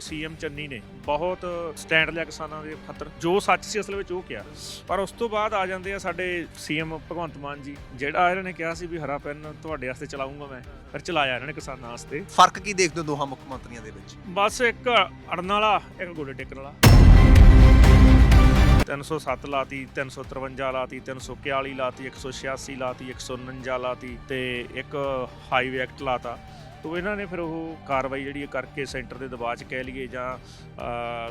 CM Channi ਨੇ ਬਹੁਤ stand ਲਿਆ ਕਿਸਾਨਾਂ ਦੇ ਖਾਤਰ ਜੋ ਸੱਚ ਸੀ ਅਸਲ ਵਿੱਚ ਉਹ ਕਿਹਾ। ਪਰ ਉਸ ਤੋਂ ਬਾਅਦ ਆ ਜਾਂਦੇ ਆ ਸਾਡੇ ਸੀਐਮ ਭਗਵੰਤ ਮਾਨ ਜੀ ਜਿਹੜਾ ਇਹਨਾਂ ਨੇ ਕਿਹਾ ਸੀ ਵੀ ਹਰਾ ਪੈਨ ਤੁਹਾਡੇ ਵਾਸਤੇ ਚਲਾਉਂਗਾ ਮੈਂ ਫਿਰ ਚਲਾਇਆ ਇਹਨਾਂ ਨੇ ਕਿਸਾਨਾਂ ਵਾਸਤੇ। ਫ਼ਰਕ ਕੀ ਦੇਖਦੇ ਹੋ ਦੋਹਾਂ ਮੁੱਖ ਮੰਤਰੀਆਂ ਦੇ ਵਿੱਚ? ਬਸ ਇੱਕ ਅੜਨ ਵਾਲਾ ਇੱਕ ਗੋਡੇ ਟੇਕਣ ਵਾਲਾ। 307 ਲਾਤੀ 353 ਲਾਤੀ 341 ਲਾਤੀ 186 ਲਾਤੀ 149 ਲਾਤੀ ਤੇ ਇੱਕ ਹਾਈਵੇ ਐਕਟ ਲਾਤਾ। ਤੋ ਇਹਨਾਂ ਨੇ ਫਿਰ ਉਹ ਕਾਰਵਾਈ ਜਿਹੜੀ ਇਹ ਕਰਕੇ ਸੈਂਟਰ ਦੇ ਦਬਾਅ 'ਚ ਕਹਿ ਲਈਏ ਜਾਂ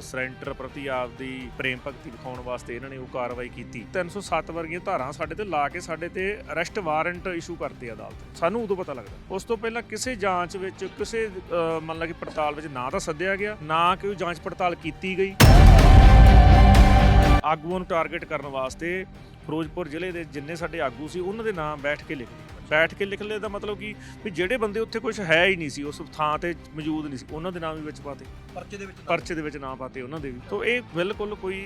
ਸੈਂਟਰ ਪ੍ਰਤੀ ਆਪਦੀ ਪ੍ਰੇਮ ਭਗਤੀ ਦਿਖਾਉਣ ਵਾਸਤੇ ਇਹਨਾਂ ਨੇ ਉਹ ਕਾਰਵਾਈ ਕੀਤੀ। 307 ਵਰਗੀਆਂ ਧਾਰਾਂ ਸਾਡੇ ਤੇ ਲਾ ਕੇ ਸਾਡੇ ਤੇ ਅਰੈਸਟ ਵਾਰੰਟ ਇਸ਼ੂ ਕਰਤੇ ਅਦਾਲਤ ਸਾਨੂੰ ਉਦੋਂ ਪਤਾ ਲੱਗਦਾ। ਉਸ ਤੋਂ ਪਹਿਲਾਂ ਕਿਸੇ ਜਾਂਚ ਵਿੱਚ ਕਿਸੇ ਅਹ, ਮੰਨ ਲਾ ਕਿ ਪੜਤਾਲ ਵਿੱਚ ਨਾ ਤਾਂ ਸੱਦਿਆ ਗਿਆ ਨਾ ਕੋਈ ਜਾਂਚ ਪੜਤਾਲ ਕੀਤੀ ਗਈ। ਆਗੂਆਂ ਨੂੰ ਟਾਰਗੇਟ ਕਰਨ ਵਾਸਤੇ ਫਿਰੋਜ਼ਪੁਰ ਜ਼ਿਲ੍ਹੇ ਦੇ ਜਿੰਨੇ ਸਾਡੇ ਆਗੂ ਸੀ ਉਹਨਾਂ ਦੇ ਨਾਮ ਬੈਠ ਕੇ ਲਿਖ ਬੈਠ ਕੇ ਲਿਖ ਲਏ ਦਾ ਮਤਲਬ ਕੀ ਵੀ ਜਿਹੜੇ ਬੰਦੇ ਉੱਥੇ ਕੁਝ ਹੈ ਹੀ ਨਹੀਂ ਸੀ ਉਸ ਥਾਂ ਤੇ ਮੌਜੂਦ ਨਹੀਂ ਸੀ ਉਹਨਾਂ ਦੇ ਨਾਮ ਵੀ ਵਿੱਚ ਪਾਤੇ। ਪਰਚੇ ਦੇ ਵਿੱਚ ਪਰਚੇ ਦੇ ਵਿੱਚ ਨਾਮ ਪਾਤੇ ਉਹਨਾਂ ਦੇ ਵੀ। ਤੋਂ ਇਹ ਬਿਲਕੁਲ ਕੋਈ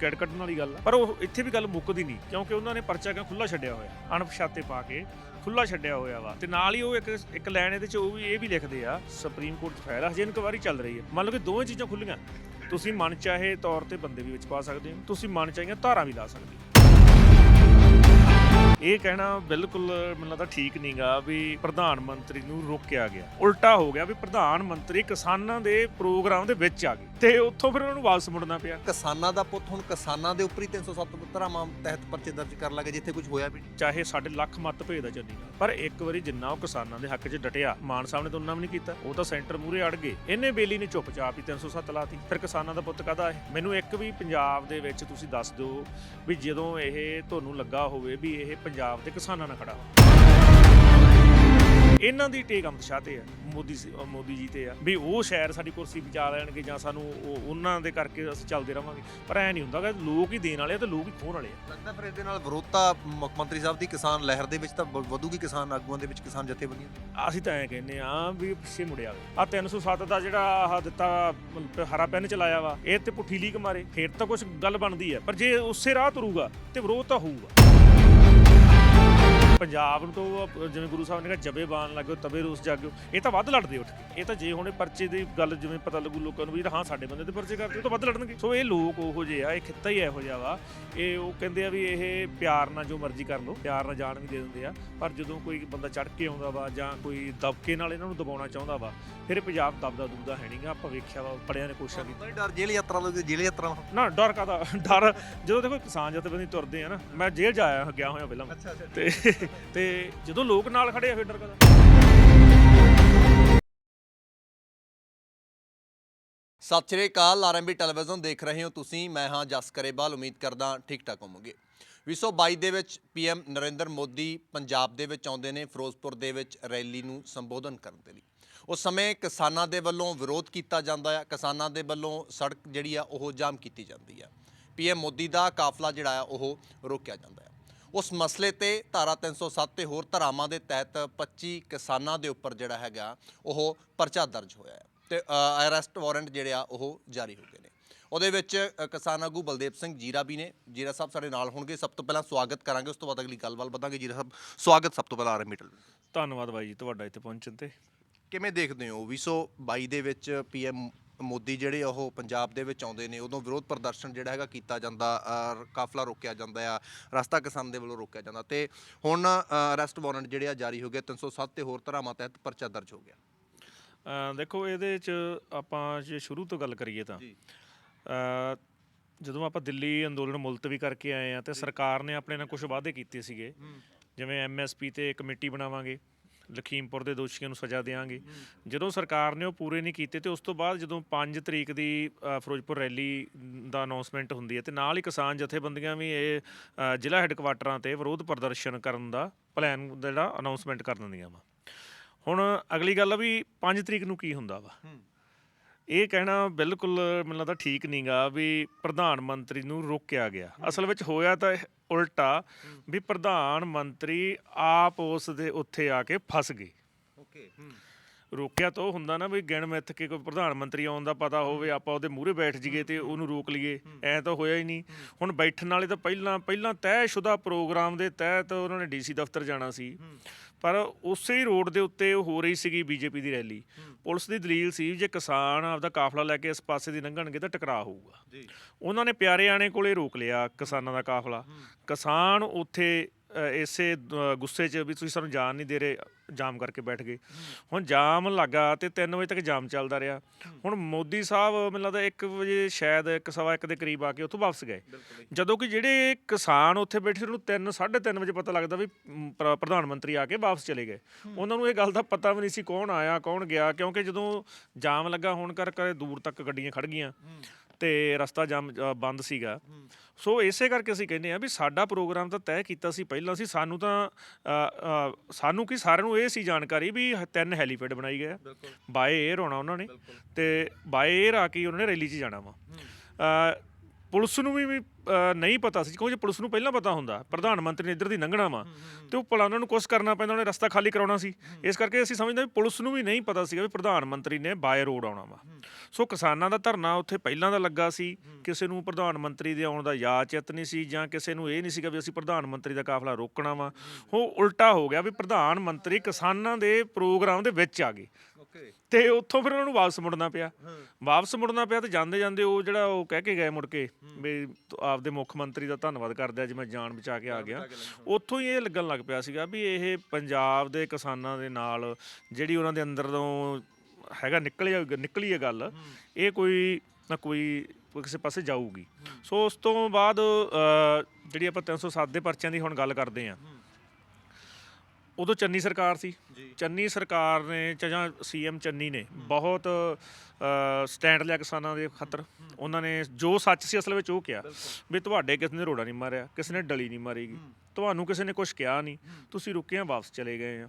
ਕੈੜ ਕੱਢਣ ਵਾਲੀ ਗੱਲ ਆ। ਪਰ ਉਹ ਇੱਥੇ ਵੀ ਗੱਲ ਮੁੱਕਦੀ ਨਹੀਂ ਕਿਉਂਕਿ ਉਹਨਾਂ ਨੇ ਪਰਚਾ ਕਿਉਂ ਖੁੱਲਾ ਛੱਡਿਆ ਹੋਇਆ ਅਣਪਛਾਤੇ ਪਾ ਕੇ ਖੁੱਲਾ ਛੱਡਿਆ ਹੋਇਆ ਵਾ। ਤੇ ਨਾਲ ਹੀ ਉਹ ਇੱਕ ਇੱਕ ਲਾਈਨ ਇਹਦੇ ਚ ਉਹ ਵੀ ਇਹ ਵੀ ਲਿਖਦੇ ਆ ਸੁਪਰੀਮ ਕੋਰਟ 'ਚ ਫਾਇਲ ਹਜੇ ਇਨਕੁਆਰੀ ਚੱਲ ਰਹੀ ਹੈ। ਮੰਨ ਲਓ ਕਿ ਦੋਵੇਂ ਚੀਜ਼ਾਂ ਖੁੱਲੀਆਂ ਤੁਸੀਂ ਮਨ ਚਾਹੇ ਤੌਰ ਤੇ ਬੰਦੇ ਵੀ ਵਿੱਚ ਪਾ ਸਕਦੇ ਹੋ ਤੁਸੀਂ ਮਨ ਚਾਹੀਆਂ ਧਾਰਾਂ ਵੀ ਲਾ ਸਕਦੇ ਹੋ। ਇਹ ਕਹਿਣਾ ਬਿਲਕੁਲ ਮੈਨੂੰ ਲੱਗਦਾ ਠੀਕ ਨਹੀਂਗਾ ਵੀ ਪ੍ਰਧਾਨ ਮੰਤਰੀ ਨੂੰ ਰੋਕਿਆ ਗਿਆ। ਉਲਟਾ ਹੋ ਗਿਆ ਵੀ ਪ੍ਰਧਾਨ ਮੰਤਰੀ ਕਿਸਾਨਾਂ ਦੇ ਪ੍ਰੋਗਰਾਮ ਦੇ ਵਿੱਚ ਆ ਗਏ ਤੇ ਉੱਥੋਂ ਫਿਰ ਉਹਨਾਂ ਨੂੰ ਵਾਪਸ ਮੁੜਨਾ ਪਿਆ। ਕਿਸਾਨਾਂ ਦਾ ਪੁੱਤ ਹੁਣ ਕਿਸਾਨਾਂ ਦੇ ਉੱਪਰ ਹੀ 307 ਧਾਰਾਵਾਂ ਤਹਿਤ ਪਰਚੇ ਦਰਜ ਕਰਨ ਲੱਗੇ ਜਿੱਥੇ ਕੁਝ ਹੋਇਆ ਵੀ ਚਾਹੇ ਸਾਡੇ ਲੱਖ ਮਤ ਭੇਜਦਾ ਚੰਨੀ ਨਾਲ ਪਰ ਇੱਕ ਵਾਰੀ ਜਿੰਨਾ ਉਹ ਕਿਸਾਨਾਂ ਦੇ ਹੱਕ 'ਚ ਡਟਿਆ ਮਾਨ ਸਾਹਿਬ ਨੇ ਤਾਂ ਉਹਨਾਂ ਵੀ ਨਹੀਂ ਕੀਤਾ। ਉਹ ਤਾਂ ਸੈਂਟਰ ਮੂਰੇ ਅੜ ਗਏ। ਇਹਨੇ ਬੇਲੀ ਨੇ ਚੁੱਪਚਾਪ ਹੀ 307 ਲਾਤੀ। ਫਿਰ ਕਿਸਾਨਾਂ ਦਾ ਪੁੱਤ ਕਾਹਦਾ ਹੈ ਮੈਨੂੰ ਇੱਕ ਵੀ ਪੰਜਾਬ ਦੇ ਵਿੱਚ ਤੁਸੀਂ ਦੱਸ ਦਿਓ ਵੀ ਜਦੋਂ ਇਹ ਤੁਹਾਨੂੰ ਲੱਗਾ ਹੋਵੇ ਵੀ ਇਹ ਪੰਜਾਬ ਦੇ ਕਿਸਾਨਾਂ ਨਾਲ ਖੜਾ। ਇਹਨਾਂ ਦੀ ਟੇਕ ਅਮਤਸ਼ਾਹ ਤੇ ਆ ਮੋਦੀ ਮੋਦੀ ਜੀ ਤੇ ਆ। ਵੀ ਉਹ ਸ਼ਾਇਦ ਸਾਡੀ ਕੁਰਸੀ ਬਚਾ ਲੈਣਗੇ ਜਾਂ ਸਾਨੂੰ ਉਹ- ਉਹਨਾਂ ਦੇ ਕਰਕੇ ਅਸੀਂ ਚੱਲਦੇ ਰਵਾਂਗੇ। ਪਰ ਐ ਨਹੀਂ ਹੁੰਦਾ ਗਾ ਲੋਕ ਹੀ ਦੇਣ ਵਾਲੇ ਆ ਤੇ ਲੋਕ ਹੀ ਖੋਣ ਵਾਲੇ ਆ। ਲੱਗਦਾ ਫਿਰ ਇਹਦੇ ਨਾਲ ਵਿਰੋਧਤਾ ਮੁੱਖ ਮੰਤਰੀ ਸਾਹਿਬ ਦੀ ਕਿਸਾਨ ਲਹਿਰ ਦੇ ਵਿੱਚ ਤਾਂ ਵਧੂਗੀ ਕਿਸਾਨ ਆਗੂਆਂ ਦੇ ਵਿੱਚ ਕਿਸਾਨ ਜਥੇਬੰਦੀਆਂ ਅਸੀਂ ਤਾਂ ਐ ਕਹਿੰਦੇ ਆ ਵੀ ਪਿੱਛੇ ਮੁੜਿਆ ਆ 307 ਦਾ ਜਿਹੜਾ ਆਹ ਦਿੱਤਾ ਹਰਾ ਪੈਨ ਚਲਾਇਆ ਵਾ ਇਹ ਤੇ ਪੁੱਠੀ ਲੀਕ ਮਾਰੇ। ਫੇਰ ਤਾਂ ਕੁਝ ਗੱਲ ਬਣਦੀ ਹੈ। ਪਰ ਜੇ ਉਸੇ ਰਾਹ ਤੁਰੂਗਾ ਤੇ ਵਿਰੋਧ ਤਾਂ ਹੋਊਗਾ। ਪੰਜਾਬ ਨੂੰ ਤਾਂ ਜਿਵੇਂ ਗੁਰੂ ਸਾਹਿਬ ਨੇ ਕਿਹਾ ਜਬੇ ਬਾਣ ਲੱਗੋ ਤਵੇ ਰੂਸ ਜਾਗਿਓ। ਇਹ ਤਾਂ ਵੱਧ ਲੜਦੇ ਉੱਠ ਕੇ। ਇਹ ਤਾਂ ਜੇ ਹੁਣੇ ਪਰਚੇ ਦੀ ਗੱਲ ਜਿਵੇਂ ਪਤਾ ਲੱਗੂ ਲੋਕਾਂ ਨੂੰ ਵੀ ਹਾਂ ਸਾਡੇ ਬੰਦੇ ਤੇ ਪਰਚੇ ਕਰਦੇ ਉਹ ਤਾਂ ਵੱਧ ਲੜਨਗੇ। ਸੋ ਇਹ ਲੋਕ ਉਹੋ ਜਿਹੇ ਆ ਇਹ ਖਿੱਤਾ ਹੀ ਇਹੋ ਜਿਹਾ ਵਾ। ਇਹ ਉਹ ਕਹਿੰਦੇ ਆ ਵੀ ਇਹ ਪਿਆਰ ਨਾਲ ਜੋ ਮਰਜ਼ੀ ਕਰ ਲਓ ਪਿਆਰ ਨਾਲ ਜਾਨ ਵੀ ਦੇ ਦਿੰਦੇ ਆ। ਪਰ ਜਦੋਂ ਕੋਈ ਬੰਦਾ ਚੜ ਕੇ ਆਉਂਦਾ ਵਾ ਜਾਂ ਕੋਈ ਦਬਕੇ ਨਾਲ ਇਹਨਾਂ ਨੂੰ ਦਬਾਉਣਾ ਚਾਹੁੰਦਾ ਵਾ ਫਿਰ ਪੰਜਾਬ ਦਬਦਾ ਦੁਬਦਾ ਹੈ ਨਹੀਂਗਾ। ਆਪਾਂ ਵੇਖਿਆ ਵਾ ਬੜਿਆਂ ਨੇ ਕੋਸ਼ਿਸ਼ਾਂ ਕੀਤੀ ਨਹੀਂ ਡਰ ਜੇਲ੍ਹ ਯਾਤਰਾ ਲੋਕ ਜੇਲ੍ਹ ਯਾਤਰਾ ਨਾ ਡਰ ਕਾਦਾ ਡਰ ਜਦੋਂ ਦੇਖੋ ਕਿਸਾਨ ਜਥੇਬੰਦੀ ਤੁਰਦੇ ਆ ਨਾ ਮੈਂ ਜੇਲ੍ਹ ਜਾ ਆਇਆ ਗਿਆ ਹੋਇਆ ਪਹਿਲਾਂ। ਤੇ ਤੇ ਜਦੋਂ ਲੋਕ ਨਾਲ ਖੜੇ ਆ, ਫਿਰ ਡਰ ਕਾਦਾ ਸਤਿ ਸ਼੍ਰੀ ਅਕਾਲ ਆਰਐਮਬੀ ਟੈਲੀਵਿਜ਼ਨ ਦੇਖ ਰਹੇ ਹੋ ਤੁਸੀਂ। ਮੈਂ ਹਾਂ ਜਸ ਕਰੇਵਾਲ, ਉਮੀਦ ਕਰਦਾ ਠੀਕ ਠਾਕ ਹੋਵੋਗੇ। 2022 ਦੇ ਵਿੱਚ ਪੀਐਮ ਨਰਿੰਦਰ ਮੋਦੀ ਪੰਜਾਬ ਦੇ ਵਿੱਚ ਆਉਂਦੇ ਨੇ, ਫਿਰੋਜ਼ਪੁਰ ਦੇ ਵਿੱਚ ਰੈਲੀ ਨੂੰ ਸੰਬੋਧਨ ਕਰਨ ਦੇ ਲਈ। ਉਸ ਸਮੇਂ ਕਿਸਾਨਾਂ ਦੇ ਵੱਲੋਂ ਵਿਰੋਧ ਕੀਤਾ ਜਾਂਦਾ ਹੈ ਕਿਸਾਨਾਂ ਦੇ ਵੱਲੋਂ ਸੜਕ ਜਿਹੜੀ ਆ, ਉਹ ਜਾਮ ਕੀਤੀ ਜਾਂਦੀ ਹੈ ਪੀਐਮ ਮੋਦੀ ਦਾ ਕਾਫਲਾ ਜਿਹੜਾ ਆ, ਉਹ ਰੋਕਿਆ ਜਾਂਦਾ ਹੈ ਉਸ ਮਸਲੇ ਤੇ ਧਾਰਾ 307 ਤੇ ਹੋਰ ਧਾਰਾਵਾਂ ਦੇ ਤਹਿਤ 25 ਕਿਸਾਨਾਂ ਦੇ ਉੱਪਰ ਜਿਹੜਾ ਹੈਗਾ ਉਹ ਪਰਚਾ ਦਰਜ ਹੋਇਆ ਹੈ ਤੇ ਅਰੈਸਟ ਵਾਰੰਟ ਜਿਹੜੇ ਆ ਉਹ ਜਾਰੀ ਹੋ ਗਏ ਨੇ। ਉਹਦੇ ਵਿੱਚ ਕਿਸਾਨ ਆਗੂ ਬਲਦੇਵ ਸਿੰਘ ਜੀਰਾ ਵੀ ਨੇ। ਜੀਰਾ ਸਾਹਿਬ ਸਾਡੇ ਨਾਲ ਹੋਣਗੇ। ਸਭ ਤੋਂ ਪਹਿਲਾਂ ਸਵਾਗਤ ਕਰਾਂਗੇ। ਉਸ ਤੋਂ ਬਾਅਦ ਅਗਲੀ ਗੱਲਬਾਤ ਵਧਾਂਗੇ। ਜੀਰਾ ਸਾਹਿਬ ਸਵਾਗਤ ਸਭ ਤੋਂ ਪਹਿਲਾਂ ਆਰਐਮੀ ਟੈਲੀਵਿਜ਼ਨ ਧੰਨਵਾਦ ਬਾਈ ਜੀ ਤੁਹਾਡਾ ਇੱਥੇ ਪਹੁੰਚਣ ਤੇ। ਕਿਵੇਂ ਦੇਖਦੇ ਹੋ? 2022 ਦੇ ਵਿੱਚ ਪੀਐਮ ਮੋਦੀ ਜਿਹੜੇ ਉਹ ਪੰਜਾਬ ਦੇ ਵਿੱਚ ਆਉਂਦੇ ਨੇ ਉਦੋਂ ਵਿਰੋਧ ਪ੍ਰਦਰਸ਼ਨ ਜਿਹੜਾ ਹੈਗਾ ਕੀਤਾ ਜਾਂਦਾ ਕਾਫਲਾ ਰੋਕਿਆ ਜਾਂਦਾ ਆ ਰਸਤਾ ਕਿਸਾਨ ਦੇ ਵੱਲੋਂ ਰੋਕਿਆ ਜਾਂਦਾ। ਤੇ ਹੁਣ ਅਰੈਸਟ ਵਾਰੰਟ ਜਿਹੜੇ ਆ ਜਾਰੀ ਹੋ ਗਏ 307 ਤੇ ਹੋਰ ਧਾਰਾਵਾਂ ਤਹਿਤ ਪਰਚਾ ਦਰਜ ਹੋ ਗਿਆ। ਦੇਖੋ ਇਹਦੇ ਚ ਆਪਾਂ ਜੇ ਸ਼ੁਰੂ ਤੋਂ ਗੱਲ ਕਰੀਏ ਤਾਂ ਜਦੋਂ ਆਪਾਂ ਦਿੱਲੀ ਅੰਦੋਲਨ ਮੁਲਤਵੀ ਕਰਕੇ ਆਏ ਆ ਤੇ ਸਰਕਾਰ ਨੇ ਆਪਣੇ ਨਾਲ ਕੁਝ ਵਾਅਦੇ ਕੀਤੇ ਸੀਗੇ। ਜਿਵੇਂ ਐਮਐਸਪੀ ਤੇ ਕਮੇਟੀ ਬਣਾਵਾਂਗੇ। ਲਖੀਮਪੁਰ ਦੇ ਦੋਸ਼ੀਆਂ ਨੂੰ ਸਜ਼ਾ ਦੇਵਾਂਗੇ ਜਦੋਂ ਸਰਕਾਰ ਨੇ ਉਹ ਪੂਰੇ ਨਹੀਂ ਕੀਤੇ ਤੇ ਉਸ ਤੋਂ ਬਾਅਦ ਜਦੋਂ 5 ਤਰੀਕ ਦੀ ਅ, ਫਿਰੋਜ਼ਪੁਰ ਰੈਲੀ ਦਾ ਅਨਾਉਂਸਮੈਂਟ ਹੁੰਦੀ ਹੈ ਤੇ ਨਾਲ ਹੀ ਕਿਸਾਨ ਜਥੇਬੰਦੀਆਂ ਵੀ ਇਹ ਅ, ਜ਼ਿਲ੍ਹਾ ਹੈੱਡਕੁਆਟਰਾਂ ਤੇ ਵਿਰੋਧ ਪ੍ਰਦਰਸ਼ਨ ਕਰਨ ਦਾ ਪਲਾਨ ਜਿਹੜਾ ਅਨਾਉਂਸਮੈਂਟ ਕਰ ਦਿੰਦੀਆਂ ਵਾ। ਹੁਣ ਅਗਲੀ ਗੱਲ ਆ ਵੀ 5 ਤਰੀਕ ਨੂੰ ਕੀ ਹੁੰਦਾ ਵਾ? ਇਹ ਕਹਿਣਾ ਬਿਲਕੁਲ ਮੈਨੂੰ ਲੱਗਦਾ ਠੀਕ ਨਹੀਂਗਾ ਵੀ ਪ੍ਰਧਾਨ ਮੰਤਰੀ ਨੂੰ ਰੋਕਿਆ ਗਿਆ। ਅਸਲ ਵਿੱਚ ਹੋਇਆ ਤਾਂ ਇਹ ਉਲਟਾ ਵੀ ਪ੍ਰਧਾਨ ਮੰਤਰੀ ਆਪ ਉਸ ਦੇ ਉੱਥੇ ਆ ਕੇ ਫਸ ਗਏ। ਓਕੇ ਰੋਕਿਆ ਤਾਂ ਉਹ ਹੁੰਦਾ ਨਾ ਵੀ ਗਿਣ ਮਿੱਥ ਕੇ ਕੋਈ ਪ੍ਰਧਾਨ ਮੰਤਰੀ ਆਉਣ ਦਾ ਪਤਾ ਹੋਵੇ ਆਪਾਂ ਉਹਦੇ ਮੂਹਰੇ ਬੈਠ ਜਾਈਏ ਤੇ ਉਹਨੂੰ ਰੋਕ ਲਈਏ। ਐ ਤਾਂ ਹੋਇਆ ਹੀ ਨਹੀਂ। ਹੁਣ ਬੈਠਣ ਵਾਲੇ ਤਾਂ ਪਹਿਲਾਂ ਪਹਿਲਾਂ ਤੈਅਸ਼ੁਦਾ ਪ੍ਰੋਗਰਾਮ ਦੇ ਤਹਿਤ ਉਹਨਾਂ ਨੇ ਡੀਸੀ ਦਫ਼ਤਰ ਜਾਣਾ ਸੀ। ਪਰ ਉਸੇ ਹੀ ਰੋਡ ਦੇ ਉੱਤੇ ਉਹ ਹੋ ਰਹੀ ਸੀਗੀ ਬੀਜੇਪੀ ਦੀ ਰੈਲੀ। ਪੁਲਿਸ ਦੀ ਦਲੀਲ ਸੀ ਜੇ ਕਿਸਾਨ ਆਪਦਾ ਕਾਫਲਾ ਲੈ ਕੇ ਇਸ ਪਾਸੇ ਦੀ ਲੰਘਣਗੇ ਤਾਂ ਟਕਰਾਅ ਹੋਊਗਾ। ਜੀ। ਉਹਨਾਂ ਨੇ ਪਿਆਰੇ ਆਣੇ ਕੋਲੇ ਰੋਕ ਲਿਆ ਕਿਸਾਨਾਂ ਦਾ ਕਾਫਲਾ। ਕਿਸਾਨ ਉੱਥੇ ਅ, ਇਸੇ ਅ, ਗੁੱਸੇ 'ਚ ਵੀ ਤੁਸੀਂ ਸਾਨੂੰ ਜਾਣ ਨਹੀਂ ਦੇ ਰਹੇ ਜਾਮ ਕਰਕੇ ਬੈਠ ਗਏ। ਹੁਣ ਜਾਮ ਲੱਗਾ ਤੇ 3 ਵਜੇ ਤੱਕ ਜਾਮ ਚੱਲਦਾ ਰਿਹਾ। ਹੁਣ ਮੋਦੀ ਸਾਹਿਬ ਮੈਨੂੰ ਲੱਗਦਾ 1 ਵਜੇ ਸ਼ਾਇਦ 1 ਸਵਾ 1 ਦੇ ਕਰੀਬ ਆ ਕੇ ਉੱਥੋਂ ਵਾਪਸ ਗਏ। ਜਦੋਂ ਕਿ ਜਿਹੜੇ ਕਿਸਾਨ ਉੱਥੇ ਬੈਠੇ ਸੀ, ਉਹਨੂੰ 3 3:30 ਵਜੇ ਪਤਾ ਲੱਗਦਾ ਵੀ ਮ, ਪ੍ਰ- ਪ੍ਰਧਾਨ ਮੰਤਰੀ ਆ ਕੇ ਵਾਪਸ ਚਲੇ ਗਏ। ਉਹਨਾਂ ਨੂੰ ਇਹ ਗੱਲ ਦਾ ਪਤਾ ਵੀ ਨਹੀਂ ਸੀ ਕੌਣ ਆਇਆ ਕੌਣ ਗਿਆ ਕਿਉਂਕਿ ਜਦੋਂ ਜਾਮ ਲੱਗਾ ਹੋਣ ਕਰਕੇ ਦੂਰ ਤੱਕ ਗੱਡੀਆਂ ਖੜ ਗਈਆਂ। ਤੇ ਰਸਤਾ ਜਾਮ ਅ, ਬੰਦ ਸੀਗਾ। ਸੋ ਇਸੇ ਕਰਕੇ ਅਸੀਂ ਕਹਿੰਦੇ ਆ ਵੀ ਸਾਡਾ ਪ੍ਰੋਗਰਾਮ ਤਾਂ ਤੈਅ ਕੀਤਾ ਸੀ ਪਹਿਲਾਂ ਸੀ ਸਾਨੂੰ ਤਾਂ ਅ, ਅ, ਸਾਨੂੰ ਕੀ ਸਾਰਿਆਂ ਨੂੰ ਇਹ ਸੀ ਜਾਣਕਾਰੀ ਵੀ ਹ- ਤਿੰਨ ਹੈਲੀਪੈਡ ਬਣਾਈ ਗਏ ਬਾਏ 에ਅਰ ਆਉਣਾ ਉਹਨਾਂ ਨੇ ਤੇ ਬਾਏ 에ਅਰ ਆ ਕੇ ਉਹਨਾਂ ਨੇ ਰੈਲੀ 'ਚ ਜਾਣਾ ਵਾ। ਅ, ਪੁਲਿਸ ਨੂੰ ਵੀ ਵੀ, ਨਹੀਂ ਪਤਾ ਸੀ ਕਿਉਂਕਿ ਪੁਲਿਸ ਨੂੰ ਪਹਿਲਾਂ ਪਤਾ ਹੁੰਦਾ ਪ੍ਰਧਾਨ ਮੰਤਰੀ ਨੇ ਇੱਧਰ ਦੀ ਲੰਘਣਾ ਵਾ ਤੇ ਉਹ ਭਲਾ ਉਹਨਾਂ ਨੂੰ ਕੁਛ ਕਰਨਾ ਪੈਂਦਾ ਉਹਨੇ ਰਸਤਾ ਖਾਲੀ ਕਰਾਉਣਾ ਸੀ। ਇਸ ਕਰਕੇ ਅਸੀਂ ਸਮਝਦੇ ਹਾਂ ਵੀ ਪੁਲਿਸ ਨੂੰ ਵੀ ਨਹੀਂ ਪਤਾ ਸੀਗਾ ਵੀ ਪ੍ਰਧਾਨ ਮੰਤਰੀ ਨੇ ਬਾਏ ਰੋਡ ਆਉਣਾ ਵਾ। ਸੋ ਕਿਸਾਨਾਂ ਦਾ ਧਰਨਾ ਉੱਥੇ ਪਹਿਲਾਂ ਦਾ ਲੱਗਾ ਸੀ ਕਿਸੇ ਨੂੰ ਪ੍ਰਧਾਨ ਮੰਤਰੀ ਦੇ ਆਉਣ ਦਾ ਯਾਦ ਚਿੱਤ ਨਹੀਂ ਸੀ ਜਾਂ ਕਿਸੇ ਨੂੰ ਇਹ ਨਹੀਂ ਸੀਗਾ ਵੀ ਅਸੀਂ ਪ੍ਰਧਾਨ ਮੰਤਰੀ ਦਾ ਕਾਫਲਾ ਰੋਕਣਾ ਵਾ। ਉਹ ਉਲਟਾ ਹੋ ਗਿਆ ਵੀ ਪ੍ਰਧਾਨ ਮੰਤਰੀ ਕਿਸਾਨਾਂ ਦੇ ਪ੍ਰੋਗਰਾਮ ਦੇ ਵਿੱਚ ਆ ਗਏ। ਤੇ ਉੱਥੋਂ ਫਿਰ ਉਹਨਾਂ ਨੂੰ ਵਾਪਸ ਮੁੜਨਾ ਪਿਆ। ਵਾਪਸ ਮੁੜਨਾ ਪਿਆ ਤੇ ਜਾਂਦੇ ਜਾਂਦੇ ਉਹ ਜਿਹੜਾ ਉਹ ਕਹਿ ਕੇ ਗਏ ਮੁੜ ਕੇ ਵੀ ਆਪਦੇ ਮੁੱਖ ਮੰਤਰੀ ਦਾ ਧੰਨਵਾਦ ਕਰਦੇ ਆ ਜੀ ਮੈਂ ਜਾਨ ਬਚਾ ਕੇ ਆ ਗਿਆ। ਉੱਥੋਂ ਹੀ ਇਹ ਲੱਗਣ ਲੱਗ ਪਿਆ ਸੀਗਾ ਵੀ ਇਹ ਪੰਜਾਬ ਦੇ ਕਿਸਾਨਾਂ ਦੇ ਨਾਲ ਜਿਹੜੀ ਉਹਨਾਂ ਦੇ ਅੰਦਰ ਤੋਂ ਹੈਗਾ ਨਿਕਲਿਆ ਨਿਕਲੀ ਇਹ ਗੱਲ ਇਹ ਕੋਈ ਨਾ ਕੋਈ ਕਿਸੇ ਪਾਸੇ ਜਾਊਗੀ। ਸੋ ਉਸ ਤੋਂ ਬਾਅਦ ਜਿਹੜੀ ਆਪਾਂ 307 ਦੇ ਪਰਚਿਆਂ ਦੀ ਹੁਣ ਗੱਲ ਕਰਦੇ ਆ। ਉਦੋਂ ਚੰਨੀ ਸਰਕਾਰ ਸੀ। ਚੰਨੀ ਸਰਕਾਰ ਨੇ ਜਾਂ ਸੀਐਮ ਚੰਨੀ ਨੇ ਬਹੁਤ ਸਟੈਂਡ ਲਿਆ ਕਿਸਾਨਾਂ ਦੇ ਖਾਤਰ। ਉਹਨਾਂ ਨੇ ਜੋ ਸੱਚ ਸੀ ਅਸਲ ਵਿੱਚ ਉਹ ਕਿਹਾ ਵੀ ਤੁਹਾਡੇ ਕਿਸੇ ਨੇ ਰੋੜਾ ਨਹੀਂ ਮਾਰਿਆ ਕਿਸੇ ਨੇ ਡਲੀ ਨਹੀਂ ਮਾਰੀਗੀ ਤੁਹਾਨੂੰ ਕਿਸੇ ਨੇ ਕੁਝ ਕਿਹਾ ਨਹੀਂ। ਤੁਸੀਂ ਰੁਕਿਆ ਵਾਪਸ ਚਲੇ ਗਏ ਆ।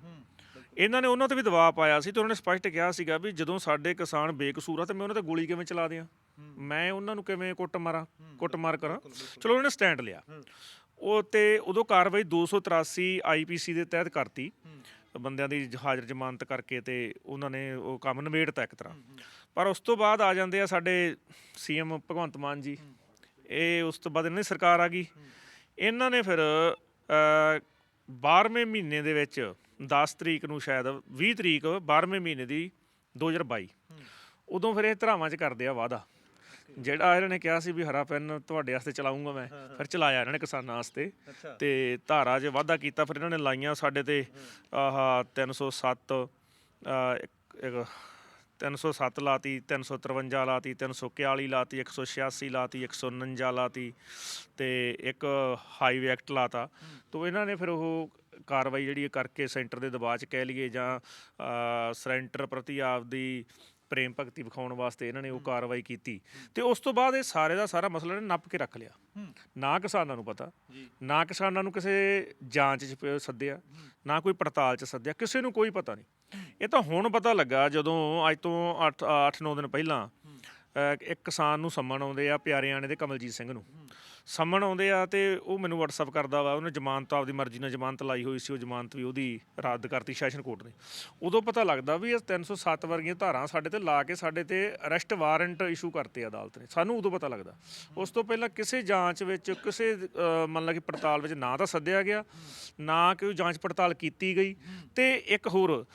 ਇਹਨਾਂ ਨੇ ਉਹਨਾਂ ਤੇ ਵੀ ਦਬਾਅ ਪਾਇਆ ਸੀ ਤੇ ਉਹਨਾਂ ਨੇ ਸਪਸ਼ਟ ਕਿਹਾ ਸੀਗਾ ਵੀ ਜਦੋਂ ਸਾਡੇ ਕਿਸਾਨ ਬੇਕਸੂਰ ਆ ਤੇ ਮੈਂ ਉਹਨਾਂ ਤੇ ਗੋਲੀ ਕਿਵੇਂ ਚਲਾ ਦਿਆਂ? ਮੈਂ ਉਹਨਾਂ ਨੂੰ ਕਿਵੇਂ ਕੁੱਟ ਮਾਰਾਂ ਕੁੱਟ ਮਾਰ ਕਰਾਂ ਚਲੋ ਉਹਨਾਂ ਨੇ ਸਟੈਂਡ ਲਿਆ। ਉਹ ਤੇ ਉਦੋਂ ਕਾਰਵਾਈ 283 ਆਈਪੀਸੀ ਦੇ ਤਹਿਤ ਕਰਤੀ। ਬੰਦਿਆਂ ਦੀ ਹਾਜ਼ਰ ਜ਼ਮਾਨਤ ਕਰਕੇ ਤੇ ਉਹਨਾਂ ਨੇ ਉਹ ਕੰਮ ਨਿਬੇੜਤਾ ਇੱਕ ਤਰ੍ਹਾਂ। ਪਰ ਉਸ ਤੋਂ ਬਾਅਦ ਆ ਜਾਂਦੇ ਆ ਸਾਡੇ ਸੀਐਮ ਭਗਵੰਤ ਮਾਨ ਜੀ। ਇਹ ਉਸ ਤੋਂ ਬਾਅਦ ਇਹਨਾਂ ਦੀ ਸਰਕਾਰ ਆ ਗਈ। ਇਹਨਾਂ ਨੇ ਫਿਰ 12ਵੇਂ ਮਹੀਨੇ ਦੇ ਵਿੱਚ 10 ਤਰੀਕ ਨੂੰ ਸ਼ਾਇਦ 20 ਤਰੀਕ 12ਵੇਂ ਮਹੀਨੇ ਦੀ 2022 ਉਦੋਂ ਫਿਰ ਇਹ ਧਰਾਵਾਂ 'ਚ ਕਰਦੇ ਆ ਵਾਦਾ ਜਿਹੜਾ ਇਹਨਾਂ ਨੇ ਕਿਹਾ ਸੀ ਵੀ ਹਰਾ ਪੈਨ ਤੁਹਾਡੇ ਵਾਸਤੇ ਚਲਾਉਂਗਾ ਮੈਂ ਫਿਰ ਚਲਾਇਆ ਇਹਨਾਂ ਨੇ ਕਿਸਾਨਾਂ ਵਾਸਤੇ। ਤੇ ਧਾਰਾ 'ਚ ਵਾਧਾ ਕੀਤਾ ਫਿਰ ਇਹਨਾਂ ਨੇ ਲਾਈਆਂ ਸਾਡੇ ਤੇ ਆਹ 307 ਅਹ, ਇੱਕ- ਇੱਕ 307 ਲਾਤੀ 353 ਲਾਤੀ 341 ਲਾਤੀ 186 ਲਾਤੀ 149 ਲਾਤੀ ਤੇ ਇੱਕ ਹਾਈਵੇ ਐਕਟ ਲਾਤਾ। ਤੋਂ ਇਹਨਾਂ ਨੇ ਫਿਰ ਉਹ ਕਾਰਵਾਈ ਜਿਹੜੀ ਇਹ ਕਰਕੇ ਸੈਂਟਰ ਦੇ ਦਬਾਅ 'ਚ ਕਹਿ ਲਈਏ ਜਾਂ ਸੈਂਟਰ ਪ੍ਰਤੀ ਆਪਦੀ ਪ੍ਰੇਮ ਭਗਤੀ ਵਿਖਾਉਣ ਵਾਸਤੇ ਇਹਨਾਂ ਨੇ ਉਹ ਕਾਰਵਾਈ ਕੀਤੀ। ਤੇ ਉਸ ਤੋਂ ਬਾਅਦ ਇਹ ਸਾਰੇ ਦਾ ਸਾਰਾ ਮਸਲਾ ਨੇ ਨੱਪ ਕੇ ਰੱਖ ਲਿਆ। ਨਾ ਕਿਸਾਨਾਂ ਨੂੰ ਪਤਾ ਨਾ ਕਿਸਾਨਾਂ ਨੂੰ ਕਿਸੇ ਜਾਂਚ 'ਚ ਸੱਦਿਆ ਨਾ ਕੋਈ ਪੜਤਾਲ 'ਚ ਸੱਦਿਆ ਕਿਸੇ ਨੂੰ ਕੋਈ ਪਤਾ ਨਹੀਂ। ਇਹ ਤਾਂ ਹੁਣ ਪਤਾ ਲੱਗਾ ਜਦੋਂ ਅੱਜ ਤੋਂ 8 8-9 ਦਿਨ ਪਹਿਲਾਂ ਇੱਕ ਕਿਸਾਨ ਨੂੰ ਸੰਮਣ ਆਉਂਦੇ ਆ ਪਿਆਰਿਆਣੇ ਦੇ ਕਮਲਜੀਤ ਸਿੰਘ ਨੂੰ। ਸੰਮਣ ਆਉਂਦੇ ਆ ਤੇ ਉਹ ਮੈਨੂੰ WhatsApp ਕਰਦਾ ਵਾ ਉਹਨੇ ਜ਼ਮਾਨਤ ਆਪਦੀ ਮਰਜ਼ੀ ਨਾਲ ਜ਼ਮਾਨਤ ਲਾਈ ਹੋਈ ਸੀ ਉਹ ਜ਼ਮਾਨਤ ਵੀ ਉਹਦੀ ਰੱਦ ਕਰਤੀ ਸੈਸ਼ਨ ਕੋਰਟ ਨੇ। ਉਦੋਂ ਪਤਾ ਲੱਗਦਾ ਵੀ ਇਹ 307 ਵਰਗੀਆਂ ਧਾਰਾਂ ਸਾਡੇ ਤੇ ਲਾ ਕੇ ਸਾਡੇ ਤੇ ਅਰੈਸਟ ਵਾਰੰਟ ਇਸ਼ੂ ਕਰਤੇ ਅਦਾਲਤ ਨੇ। ਸਾਨੂੰ ਉਦੋਂ ਪਤਾ ਲੱਗਦਾ। ਉਸ ਤੋਂ ਪਹਿਲਾਂ ਕਿਸੇ ਜਾਂਚ ਵਿੱਚ ਕਿਸੇ ਅ, ਮੰਨ ਲਾ ਕਿ ਪੜਤਾਲ ਵਿੱਚ ਨਾ ਤਾਂ ਸੱਦਿਆ ਗਿਆ ਨਾ ਕੋਈ ਜਾਂਚ ਪੜਤਾਲ ਕੀਤੀ ਗਈ ਤੇ ਇੱਕ ਹੋਰ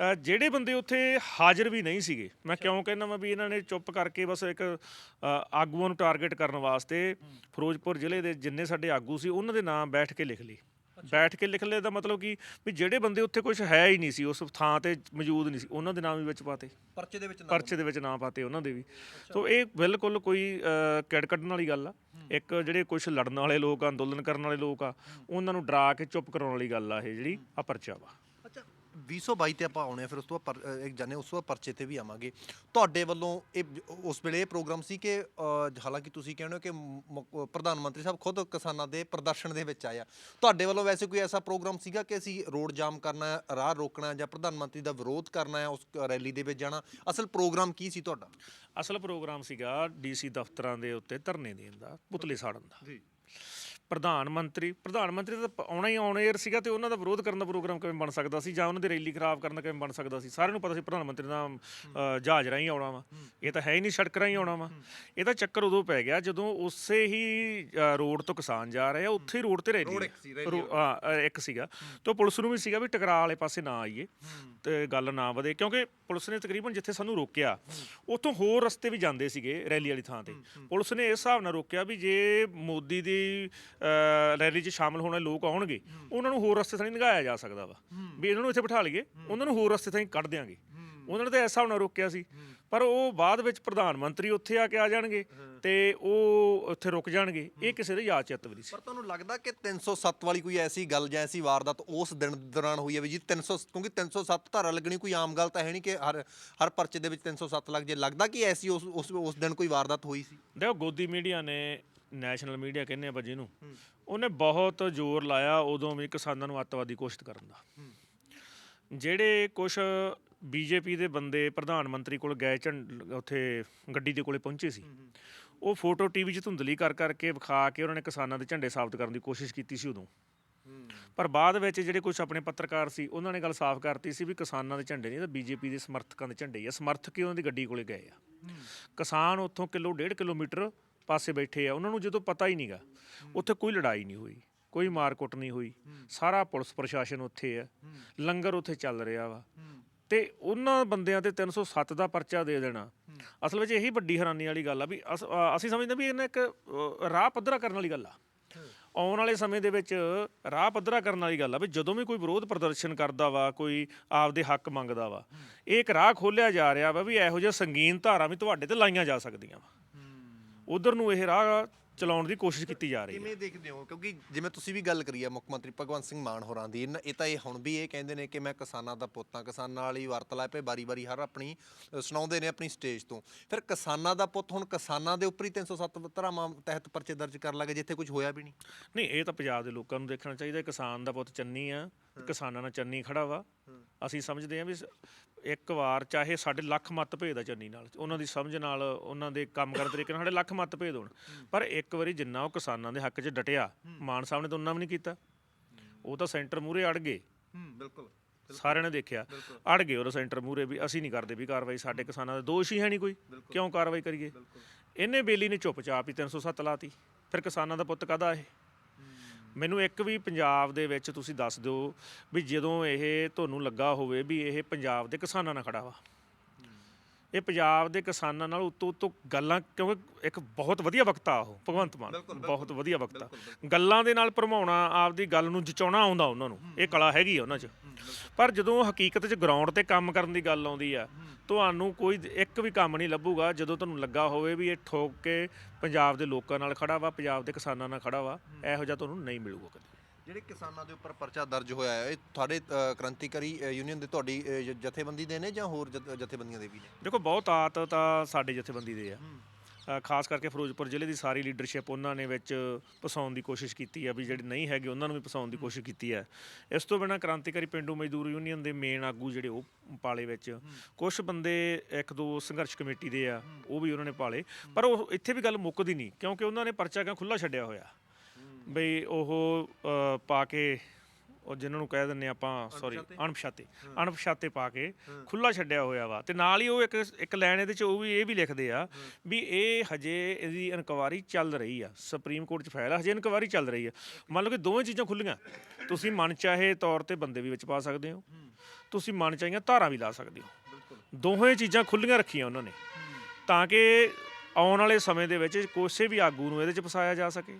ਅ, ਜਿਹੜੇ ਬੰਦੇ ਉੱਥੇ ਹਾਜ਼ਰ ਵੀ ਨਹੀਂ ਸੀਗੇ ਮੈਂ ਕਿਉਂ ਕਹਿੰਦਾ ਮੈਂ ਵੀ ਇਹਨਾਂ ਨੇ ਚੁੱਪ ਕਰਕੇ ਬਸ ਇੱਕ ਅ, ਆਗੂਆਂ ਨੂੰ ਟਾਰਗੇਟ ਕਰਨ ਵਾਸਤੇ ਫਿਰੋਜ਼ਪੁਰ ਜ਼ਿਲ੍ਹੇ ਦੇ ਜਿੰਨੇ ਸਾਡੇ ਆਗੂ ਸੀ ਉਹਨਾਂ ਦੇ ਨਾਮ ਬੈਠ ਕੇ ਲਿਖ ਲਈ ਬੈਠ ਕੇ ਲਿਖ ਲਏ ਦਾ ਮਤਲਬ ਕੀ ਵੀ ਜਿਹੜੇ ਬੰਦੇ ਉੱਥੇ ਕੁਝ ਹੈ ਹੀ ਨਹੀਂ ਸੀ ਉਸ ਥਾਂ ਤੇ ਮੌਜੂਦ ਨਹੀਂ ਸੀ ਉਹਨਾਂ ਦੇ ਨਾਮ ਵੀ ਵਿੱਚ ਪਾਤੇ। ਪਰਚੇ ਦੇ ਵਿੱਚ ਪਰਚੇ ਦੇ ਵਿੱਚ ਨਾਂ ਪਾਤੇ ਉਹਨਾਂ ਦੇ ਵੀ। ਸੋ ਇਹ ਬਿਲਕੁਲ ਕੋਈ ਅ, ਕਿੜ ਕੱਢਣ ਵਾਲੀ ਗੱਲ ਆ। ਇੱਕ ਜਿਹੜੇ ਕੁਝ ਲੜਨ ਵਾਲੇ ਲੋਕ ਆ ਅੰਦੋਲਨ ਕਰਨ ਵਾਲੇ ਲੋਕ ਆ ਉਹਨਾਂ ਨੂੰ ਡਰਾ ਕੇ ਚੁੱਪ ਕਰਾਉਣ ਵਾਲੀ ਗੱਲ ਆ ਇਹ ਜਿਹੜੀ ਆ ਪਰਚਾ ਵਾ। 2022 ਤੇ ਆਪਾਂ ਆਉਣੇ ਆ ਫਿਰ ਉਸ ਤੋਂ ਬਾਅਦ ਪਰ- ਅ, ਇੱਕ ਜਾਣੇ ਉਸ ਤੋਂ ਬਾਅਦ ਪਰਚੇ ਤੇ ਵੀ ਆਵਾਂਗੇ। ਤੁਹਾਡੇ ਵੱਲੋਂ ਇਹ ਉਸ ਵੇਲੇ ਇਹ ਪ੍ਰੋਗਰਾਮ ਸੀ ਕਿ ਅ, ਹਾਲਾਂਕਿ ਤੁਸੀਂ ਕਹਿੰਦੇ ਹੋ ਕਿ ਮ- ਮ- ਪ੍ਰਧਾਨ ਮੰਤਰੀ ਸਾਹਿਬ ਖੁਦ ਕਿਸਾਨਾਂ ਦੇ ਪ੍ਰਦਰਸ਼ਨ ਦੇ ਵਿੱਚ ਆਇਆ ਤੁਹਾਡੇ ਵੱਲੋਂ ਵੈਸੇ ਕੋਈ ਐਸਾ ਪ੍ਰੋਗਰਾਮ ਸੀਗਾ ਕਿ ਅਸੀਂ ਰੋਡ ਜਾਮ ਕਰਨਾ ਹੈ ਰਾਹ ਰੋਕਣਾ ਹੈ ਜਾਂ ਪ੍ਰਧਾਨ ਮੰਤਰੀ ਦਾ ਵਿਰੋਧ ਕਰਨਾ ਹੈ ਉਸ ਰੈਲੀ ਦੇ ਵਿੱਚ ਜਾਣਾ? ਅਸਲ ਪ੍ਰੋਗਰਾਮ ਕੀ ਸੀ ਤੁਹਾਡਾ? ਅਸਲ ਪ੍ਰੋਗਰਾਮ ਸੀਗਾ ਡੀਸੀ ਦਫ਼ਤਰਾਂ ਦੇ ਉੱਤੇ ਧਰਨੇ ਦੇਣ ਦਾ ਪੁਤਲੇ ਸਾੜਨ ਦਾ। ਜੀ। ਪ੍ਰਧਾਨ ਮੰਤਰੀ ਪ੍ਰਧਾਨ ਮੰਤਰੀ ਤਾਂ ਪ- ਆਉਣਾ ਹੀ ਆਨ 에ਅਰ ਸੀਗਾ ਤੇ ਉਹਨਾਂ ਦਾ ਵਿਰੋਧ ਕਰਨ ਦਾ ਪ੍ਰੋਗਰਾਮ ਕਿਵੇਂ ਬਣ ਸਕਦਾ ਸੀ ਜਾਂ ਉਹਨਾਂ ਦੀ ਰੈਲੀ ਖਰਾਬ ਕਰਨ ਦਾ ਕਿਵੇਂ ਬਣ ਸਕਦਾ ਸੀ? ਸਾਰਿਆਂ ਨੂੰ ਪਤਾ ਸੀ ਪ੍ਰਧਾਨ ਮੰਤਰੀ ਦਾ ਅ, ਜਹਾਜ਼ ਰਾਹੀਂ ਆਉਣਾ ਵਾ। ਇਹ ਤਾਂ ਹੈ ਹੀ ਨਹੀਂ ਸੜਕ ਰਾਹੀਂ ਆਉਣਾ ਵਾ। ਇਹ ਤਾਂ ਚੱਕਰ ਉਦੋਂ ਪੈ ਗਿਆ ਜਦੋਂ ਉਸੇ ਹੀ ਅ, ਰੋਡ ਤੋਂ ਕਿਸਾਨ ਜਾ ਰਹੇ ਆ ਉੱਥੇ ਹੀ ਰੋਡ ਤੇ ਰੈਲੀ ਰੋਡ। ਇੱਕ ਸੀ, ਰੈਲੀ ਰੋ- ਹਾਂ ਅ, ਇੱਕ ਸੀਗਾ। ਤੇ ਪੁਲਿਸ ਨੂੰ ਵੀ ਸੀਗਾ ਵੀ ਟਕਰਾਅ ਵਾਲੇ ਪਾਸੇ ਨਾ ਆਈਏ ਤੇ ਗੱਲ ਨਾ ਵਧੇ ਕਿਉਂਕਿ ਪੁਲਿਸ ਨੇ ਤਕਰੀਬਨ ਜਿੱਥੇ ਸਾਨੂੰ ਰੋਕਿਆ ਉੱਥੋਂ ਹੋਰ ਰਸਤੇ ਵੀ ਜਾਂਦੇ ਸੀਗੇ ਰੈਲੀ ਵਾਲੀ ਥਾਂ ਤੇ। ਪੁਲਿਸ ਨੇ ਇਸ ਹਿਸਾਬ ਨਾਲ ਰੋਕਿਆ ਵੀ ਜੇ ਮੋਦੀ ਦੀ ਰੈਲੀ 'ਚ ਸ਼ਾਮਲ ਹੋਣ ਵਾਲੇ ਲੋਕ ਆਉਣਗੇ ਉਹਨਾਂ ਨੂੰ ਹੋਰ ਰਸਤੇ ਥਾਂ ਲੰਘਾਇਆ ਜਾ ਸਕਦਾ ਵਾ। ਵੀ ਇਹਨਾਂ ਨੂੰ ਇੱਥੇ ਬਿਠਾ ਲਈਏ ਉਹਨਾਂ ਨੂੰ ਹੋਰ ਰਸਤੇ ਥਾਂ ਕੱਢ ਦਿਆਂਗੇ। ਉਹਨਾਂ ਨੇ ਤਾਂ ਹਿਸਾਬ ਨਾਲ ਰੋਕਿਆ ਸੀ। ਪਰ ਉਹ ਬਾਅਦ ਵਿੱਚ ਪ੍ਰਧਾਨ ਮੰਤਰੀ ਉੱਥੇ ਆ ਕੇ ਆ ਜਾਣਗੇ ਤੇ ਉਹ ਉੱਥੇ ਰੁਕ ਜਾਣਗੇ। ਇਹ ਕਿਸੇ ਦੇ ਯਾਦ ਚਿੱਤ ਵੀ ਨਹੀਂ ਸੀ। ਪਰ ਤੁਹਾਨੂੰ ਲੱਗਦਾ ਕਿ 307 ਵਾਲੀ ਕੋਈ ਐਸੀ ਗੱਲ ਜਾਂ ਐਸੀ ਵਾਰਦਾਤ ਉਸ ਦਿਨ ਦੌਰਾਨ ਹੋਈ ਹੈ ਵੀ ਜੀ 300 ਕਿਉਂਕਿ 307 ਧਾਰਾ ਲੱਗਣੀ ਕੋਈ ਆਮ ਗੱਲ ਤਾਂ ਹੈ ਨਹੀਂ ਕਿ ਹਰ ਹਰ ਪਰਚੇ ਦੇ ਵਿੱਚ 307 ਲੱਗ ਜੇ। ਲੱਗਦਾ ਕਿ ਐਸੀ ਉਸ ਉਸ ਉਸ ਦਿਨ ਕੋਈ ਵਾਰਦਾਤ ਹੋਈ ਸੀ? ਦੇਖੋ ਗੋਦੀ ਮੀਡੀਆ ਨੇ ਨੈਸ਼ਨਲ ਮੀਡੀਆ ਕਹਿੰਦੇ ਆ ਬੱਜੀ ਨੂੰ ਉਹਨੇ ਬਹੁਤ ਜ਼ੋਰ ਲਾਇਆ ਉਦੋਂ ਵੀ ਕਿਸਾਨਾਂ ਨੂੰ ਅੱਤਵਾਦੀ ਘੋਸ਼ਿਤ ਕਰਨ ਦਾ। ਜਿਹੜੇ ਕੁਝ ਬੀਜੇਪੀ ਦੇ ਬੰਦੇ ਪ੍ਰਧਾਨ ਮੰਤਰੀ ਕੋਲ ਗਏ ਝੰਡ ਉੱਥੇ ਗੱਡੀ ਦੇ ਕੋਲੇ ਪਹੁੰਚੇ ਸੀ ਉਹ ਫੋਟੋ ਟੀਵੀ 'ਚ ਧੁੰਦਲੀ ਕਰ ਕਰਕੇ ਵਿਖਾ ਕੇ ਉਹਨਾਂ ਨੇ ਕਿਸਾਨਾਂ ਦੇ ਝੰਡੇ ਸਾਬਤ ਕਰਨ ਦੀ ਕੋਸ਼ਿਸ਼ ਕੀਤੀ ਸੀ ਉਦੋਂ। ਪਰ ਬਾਅਦ ਵਿੱਚ ਜਿਹੜੇ ਕੁਝ ਆਪਣੇ ਪੱਤਰਕਾਰ ਸੀ ਉਹਨਾਂ ਨੇ ਗੱਲ ਸਾਫ਼ ਕਰਤੀ ਸੀ ਵੀ ਕਿਸਾਨਾਂ ਦੇ ਝੰਡੇ ਨਹੀਂ ਇਹ ਤਾਂ ਬੀਜੇਪੀ ਦੇ ਸਮਰਥਕਾਂ ਦੇ ਝੰਡੇ ਆ ਸਮਰਥਕ ਹੀ ਉਹਨਾਂ ਦੀ ਗੱਡੀ ਕੋਲੇ ਗਏ ਆ। ਕਿਸਾਨ ਉੱਥੋਂ ਕਿਲੋ ਡੇਢ ਕਿਲੋਮੀਟਰ ਪਾਸੇ ਬੈਠੇ ਆ ਉਹਨਾਂ ਨੂੰ ਜਦੋਂ ਪਤਾ ਹੀ ਨਹੀਂਗਾ ਉੱਥੇ ਕੋਈ ਲੜਾਈ ਨਹੀਂ ਹੋਈ ਕੋਈ ਮਾਰਕੁੱਟ ਨਹੀਂ ਹੋਈ ਸਾਰਾ ਪੁਲਿਸ ਪ੍ਰਸ਼ਾਸਨ ਉੱਥੇ ਆ ਲੰਗਰ ਉੱਥੇ ਚੱਲ ਰਿਹਾ ਵਾ। ਤੇ ਉਹਨਾਂ ਬੰਦਿਆਂ ਤੇ 307 ਦਾ ਪਰਚਾ ਦੇ ਦੇਣਾ। ਅਸਲ ਵਿੱਚ ਇਹੀ ਵੱਡੀ ਹੈਰਾਨੀ ਵਾਲੀ ਗੱਲ ਆ ਵੀ ਅਸ- ਸਮਝਦੇ ਵੀ ਇਹਨਾਂ ਇੱਕ ਰਾਹ ਪੱਧਰਾ ਕਰਨ ਵਾਲੀ ਗੱਲ ਆ। ਆਉਣ ਵਾਲੇ ਸਮੇਂ ਦੇ ਵਿੱਚ ਰਾਹ ਪੱਧਰਾ ਕਰਨ ਵਾਲੀ ਗੱਲ ਆ ਵੀ ਜਦੋਂ ਵੀ ਕੋਈ ਵਿਰੋਧ ਪ੍ਰਦਰਸ਼ਨ ਕਰਦਾ ਵਾ ਕੋਈ ਆਪਦੇ ਹੱਕ ਮੰਗਦਾ ਵਾ ਇਹ ਇੱਕ ਰਾਹ ਖੋਲਿਆ ਜਾ ਰਿਹਾ ਵਾ ਵੀ ਇਹੋ ਜਿਹਾ ਸੰਗੀਨ ਧਾਰਾ ਵੀ ਤੁਹਾਡੇ ਤੇ ਲਾਈਆਂ ਜਾ ਸਕਦੀਆਂ ਵਾ। ਉਧਰ ਨੂੰ ਇਹ ਰਾਹ ਚਲਾਉਣ ਦੀ ਕੋਸ਼ਿਸ਼ ਕੀਤੀ ਜਾ ਰਹੀ ਹੈ। ਕਿਵੇਂ ਦੇਖਦੇ ਹੋ? ਕਿਉਂਕਿ ਜਿਵੇਂ ਤੁਸੀਂ ਵੀ ਗੱਲ ਕਰੀ ਹੈ ਮੁੱਖ ਮੰਤਰੀ ਭਗਵੰਤ ਸਿੰਘ ਮਾਨ ਹੋਰਾਂ ਦੀ ਇਹਨਾਂ- ਇਹ ਤਾਂ ਇਹ ਹੁਣ ਵੀ ਇਹ ਕਹਿੰਦੇ ਨੇ ਕਿ ਮੈਂ ਕਿਸਾਨਾਂ ਦਾ ਪੁੱਤ ਹਾਂ ਕਿਸਾਨਾਂ ਹੀ ਵਰਤ ਲਾਏ ਪਏ ਬਾਰੀ-ਬਾਰੀ ਹਰ ਆਪਣੀ ਅ, ਸੁਣਾਉਂਦੇ ਨੇ ਆਪਣੀ ਸਟੇਜ ਤੋਂ। ਫਿਰ ਕਿਸਾਨਾਂ ਦਾ ਪੁੱਤ ਹੁਣ ਕਿਸਾਨਾਂ ਦੇ ਉੱਪਰ ਹੀ 307 ਧਾਰਾਵਾਂ ਤਹਿਤ ਪਰਚੇ ਦਰਜ ਕਰਨ ਲੱਗੇ ਜਿੱਥੇ ਕੁਝ ਹੋਇਆ ਵੀ ਨਹੀਂ। ਨਹੀਂ ਇਹ ਤਾਂ ਪੰਜਾਬ ਦੇ ਲੋਕਾਂ ਨੂੰ ਦੇਖਣਾ ਚਾਹੀਦਾ ਕਿਸਾਨ ਦਾ ਪੁੱਤ ਚੰਨੀ ਆ ਕਿਸਾਨਾਂ ਨਾਲ ਚੰਨੀ ਖੜਾ ਵਾ। ਅਸੀਂ ਸਮਝਦੇ ਹਾਂ ਵੀ ਸ- ਇੱਕ ਵਾਰ ਚਾਹੇ ਸਾਡੇ ਲੱਖ ਮਤ ਭੇਦ ਆ ਚੰਨੀ ਨਾਲ ਉਹਨਾਂ ਦੀ ਸਮਝ ਨਾਲ ਉਹਨਾਂ ਦੇ ਕੰਮ ਕਰਨ ਤਰੀਕੇ ਨਾਲ ਸਾਡੇ ਲੱਖ ਮਤ ਭੇਦ ਹੋਣ। ਪਰ ਇੱਕ ਵਾਰੀ ਜਿੰਨਾ ਉਹ ਕਿਸਾਨਾਂ ਦੇ ਹੱਕ 'ਚ ਡਟਿਆ ਮਾਨ ਸਾਹਿਬ ਨੇ ਤਾਂ ਉਹਨਾਂ ਵੀ ਨਹੀਂ ਕੀਤਾ। ਉਹ ਤਾਂ ਸੈਂਟਰ ਮੂਹਰੇ ਅੜ ਗਏ। ਹੂੰ ਬਿਲਕੁਲ। ਸਾਰਿਆਂ ਨੇ ਦੇਖਿਆ। ਅੜ ਗਏ ਉਹ ਸੈਂਟਰ ਮੂਹਰੇ ਵੀ ਅਸੀਂ ਨਹੀਂ ਕਰਦੇ ਵੀ ਕਾਰਵਾਈ ਸਾਡੇ ਕਿਸਾਨਾਂ ਦਾ ਦੋਸ਼ ਹੀ ਹੈ ਨਹੀਂ ਕੋਈ। ਕਿਉਂ ਕਾਰਵਾਈ ਕਰੀਏ? ਇਹਨੇ ਬੇਲੀ ਨੇ ਚੁੱਪਚਾਪ ਹੀ 307 ਲਾਤੀ। ਫਿਰ ਕਿਸਾਨਾਂ ਦਾ ਪੁੱਤ ਕਾਹਦਾ ਇਹ? ਮੈਨੂੰ ਇੱਕ ਵੀ ਪੰਜਾਬ ਦੇ ਵਿੱਚ ਤੁਸੀਂ ਦੱਸ ਦਿਓ ਵੀ ਜਦੋਂ ਇਹ ਤੁਹਾਨੂੰ ਲੱਗਾ ਹੋਵੇ ਵੀ ਇਹ ਪੰਜਾਬ ਦੇ ਕਿਸਾਨਾਂ ਨਾਲ ਖੜਾ ਵਾ। ਇਹ ਪੰਜਾਬ ਦੇ ਕਿਸਾਨਾਂ ਨਾਲ ਉਤੋਂ ਉਤੋਂ ਗੱਲਾਂ ਕਿਉਂਕਿ ਇੱਕ ਬਹੁਤ ਵਧੀਆ ਵਕਤਾ ਉਹ ਭਗਵੰਤ ਮਾਨ। ਬਹੁਤ ਵਧੀਆ ਵਕਤਾ। ਗੱਲਾਂ ਦੇ ਨਾਲ ਭਰਮਾਉਣਾ ਆਪਦੀ ਗੱਲ ਨੂੰ ਜਚਾਉਣਾ ਆਉਂਦਾ ਉਹਨਾਂ ਨੂੰ। ਇਹ ਕਲਾ ਹੈਗੀ ਆ ਉਹਨਾਂ 'ਚ। ਪਰ ਜਦੋਂ ਹਕੀਕਤ 'ਚ ਗਰਾਊਂਡ ਤੇ ਕੰਮ ਕਰਨ ਦੀ ਗੱਲ ਆਉਂਦੀ ਆ ਤੁਹਾਨੂੰ ਕੋਈ ਇੱਕ ਵੀ ਕੰਮ ਨਹੀਂ ਲੱਭੂਗਾ ਜਦੋਂ ਤੁਹਾਨੂੰ ਲੱਗਾ ਹੋਵੇ ਵੀ ਇਹ ਠੋਕ ਕੇ ਪੰਜਾਬ ਦੇ ਲੋਕਾਂ ਨਾਲ ਖੜਾ ਵਾ ਪੰਜਾਬ ਦੇ ਕਿਸਾਨਾਂ ਨਾਲ ਖੜਾ ਵਾ ਇਹੋ ਜਿਹਾ ਤੁਹਾਨੂੰ ਨਹੀਂ ਮਿਲੂਗਾ ਕਦੇ। ਜਿਹੜੇ ਕਿਸਾਨਾਂ ਦੇ ਉੱਪਰ ਪਰਚਾ ਦਰਜ ਹੋਇਆ ਹੈ ਇਹ ਤੁਹਾਡੇ ਅ, ਕ੍ਰਾਂਤੀਕਾਰੀ ਅ, ਯੂਨੀਅਨ ਦੇ ਤੁਹਾਡੀ ਅ, ਜ- ਜਥੇਬੰਦੀ ਦੇ ਨੇ ਜਾਂ ਹੋਰ ਜਥ- ਜਥੇਬੰਦੀਆਂ ਦੇ ਵੀ ਨੇ? ਦੇਖੋ ਬਹੁਤ ਆਤ ਤਾਂ ਸਾਡੇ ਜਥੇਬੰਦੀ ਦੇ ਆ। ਅ, ਖਾਸ ਕਰਕੇ ਫਿਰੋਜ਼ਪੁਰ ਜ਼ਿਲ੍ਹੇ ਦੀ ਸਾਰੀ ਲੀਡਰਸ਼ਿਪ ਉਹਨਾਂ ਨੇ ਵਿੱਚ ਫਸਾਉਣ ਦੀ ਕੋਸ਼ਿਸ਼ ਕੀਤੀ ਆ ਵੀ ਜਿਹੜੇ ਨਹੀਂ ਹੈਗੇ ਉਹਨਾਂ ਨੂੰ ਵੀ ਫਸਾਉਣ ਦੀ ਕੋਸ਼ਿਸ਼ ਕੀਤੀ ਹੈ ਇਸ ਤੋਂ ਬਿਨਾਂ ਕ੍ਰਾਂਤੀਕਾਰੀ ਪਿੰਡੂ ਮਜ਼ਦੂਰ ਯੂਨੀਅਨ ਦੇ ਮੇਨ ਆਗੂ ਜਿਹੜੇ ਉਹ ਪਾਲੇ ਵਿੱਚ ਕੁਝ ਬੰਦੇ ਇੱਕ ਦੋ ਸੰਘਰਸ਼ ਕਮੇਟੀ ਦੇ ਆ ਉਹ ਵੀ ਉਹਨਾਂ ਨੇ ਪਾਲੇ। ਪਰ ਉਹ ਇੱਥੇ ਵੀ ਗੱਲ ਮੁੱਕਦੀ ਨਹੀਂ ਕਿਉਂਕਿ ਉਹਨਾਂ ਨੇ ਪਰਚਾ ਕਿਉਂ ਖੁੱਲਾ ਛੱਡਿਆ ਹੋਇਆ? ਬਈ ਉਹ ਅ, ਪਾ ਕੇ ਉਹ ਜਿਨ੍ਹਾਂ ਨੂੰ ਕਹਿ ਦਿੰਨੇ ਆਪਾਂ ਸੌਰੀ ਅਣਪਛਾਤੇ? ਅਣਪਛਾਤੇ। ਪਾ ਕੇ ਖੁੱਲਾ ਛੱਡਿਆ ਹੋਇਆ ਵਾ। ਤੇ ਨਾਲ ਹੀ ਉਹ ਇੱਕ ਇੱਕ ਲਾਈਨ ਇਹਦੇ ਚ ਉਹ ਵੀ ਇਹ ਵੀ ਲਿਖਦੇ ਆ ਵੀ ਇਹ ਹਜੇ ਇਹਦੀ ਇਨਕੁਆਰੀ ਚੱਲ ਰਹੀ ਆ। ਸੁਪਰੀਮ ਕੋਰਟ ਚ ਫਾਈਲ ਆ ਹਜੇ ਇਨਕੁਆਰੀ ਚੱਲ ਰਹੀ ਆ। ਮੰਨ ਲਓ ਕਿ ਦੋਵੇਂ ਚੀਜ਼ਾਂ ਖੁੱਲੀਆਂ ਤੁਸੀਂ ਮਨ ਚਾਹੇ ਤੌਰ ਤੇ ਬੰਦੇ ਵੀ ਵਿੱਚ ਪਾ ਸਕਦੇ ਹੋ। ਤੁਸੀਂ ਮਨ ਚਾਹੀਆਂ ਧਾਰਾਂ ਵੀ ਲਾ ਸਕਦੇ ਹੋ। ਦੋਵੇਂ ਚੀਜ਼ਾਂ ਖੁੱਲੀਆਂ ਰੱਖੀਆਂ ਉਹਨਾਂ ਨੇ। ਤਾਂ ਕਿ ਆਉਣ ਵਾਲੇ ਸਮੇਂ ਦੇ ਵਿੱਚ ਕਿਸੇ ਵੀ ਆਗੂ ਨੂੰ ਇਹਦੇ ਚ ਫਸਾਇਆ ਜਾ ਸਕੇ।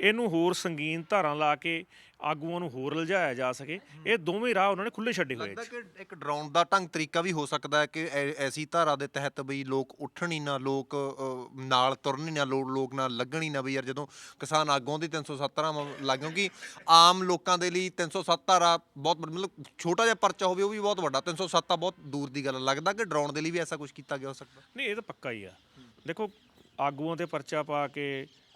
ਇਹਨੂੰ ਹੋਰ ਸੰਗੀਨ ਧਾਰਾਂ ਲਾ ਕੇ ਆਗੂਆਂ ਨੂੰ ਹੋਰ ਲਜਾਇਆ ਜਾ ਸਕੇ ਇਹ ਦੋਵੇਂ ਰਾਹ ਉਹਨਾਂ ਨੇ ਖੁੱਲੇ ਛੱਡੇ ਹੋਏ। ਲੱਗਦਾ ਕਿ ਇੱਕ ਡਰਾਉਣ ਦਾ ਢੰਗ ਤਰੀਕਾ ਵੀ ਹੋ ਸਕਦਾ ਹੈ ਕਿ ਐ- ਐਸੀ ਧਾਰਾ ਦੇ ਤਹਿਤ ਬਈ ਲੋਕ ਉੱਠਣ ਹੀ ਨਾ ਲੋਕ ਅ, ਨਾਲ ਤੁਰਨ ਹੀ ਨਾ ਲੋ- ਲੋਕ ਨਾਲ ਲੱਗਣ ਹੀ ਨਾ ਬਈ ਯਾਰ ਜਦੋਂ ਕਿਸਾਨ ਆਗੂਆਂ ਦੀ 307 ਧਾਰਾ ਲੱਗ ਕਿਉਂਕਿ ਆਮ ਲੋਕਾਂ ਦੇ ਲਈ 307 ਧਾਰਾ ਬਹੁਤ ਵੱਡ- ਮਤਲਬ ਛੋਟਾ ਜਿਹਾ ਪਰਚਾ ਹੋਵੇ ਉਹ ਵੀ ਬਹੁਤ ਵੱਡਾ 307 ਤਾਂ ਬਹੁਤ ਦੂਰ ਦੀ ਗੱਲ ਹੈ। ਲੱਗਦਾ ਕਿ ਡਰਾਉਣ ਦੇ ਲਈ ਵੀ ਐਸਾ ਕੁਝ ਕੀਤਾ ਗਿਆ ਹੋ ਸਕਦਾ ਨਹੀਂ ਇਹ ਤਾਂ ਪੱਕਾ ਹੀ ਆ ਦੇਖੋ ਆਗੂਆਂ ਤੇ ਪਰਚਾ ਪਾ ਕੇ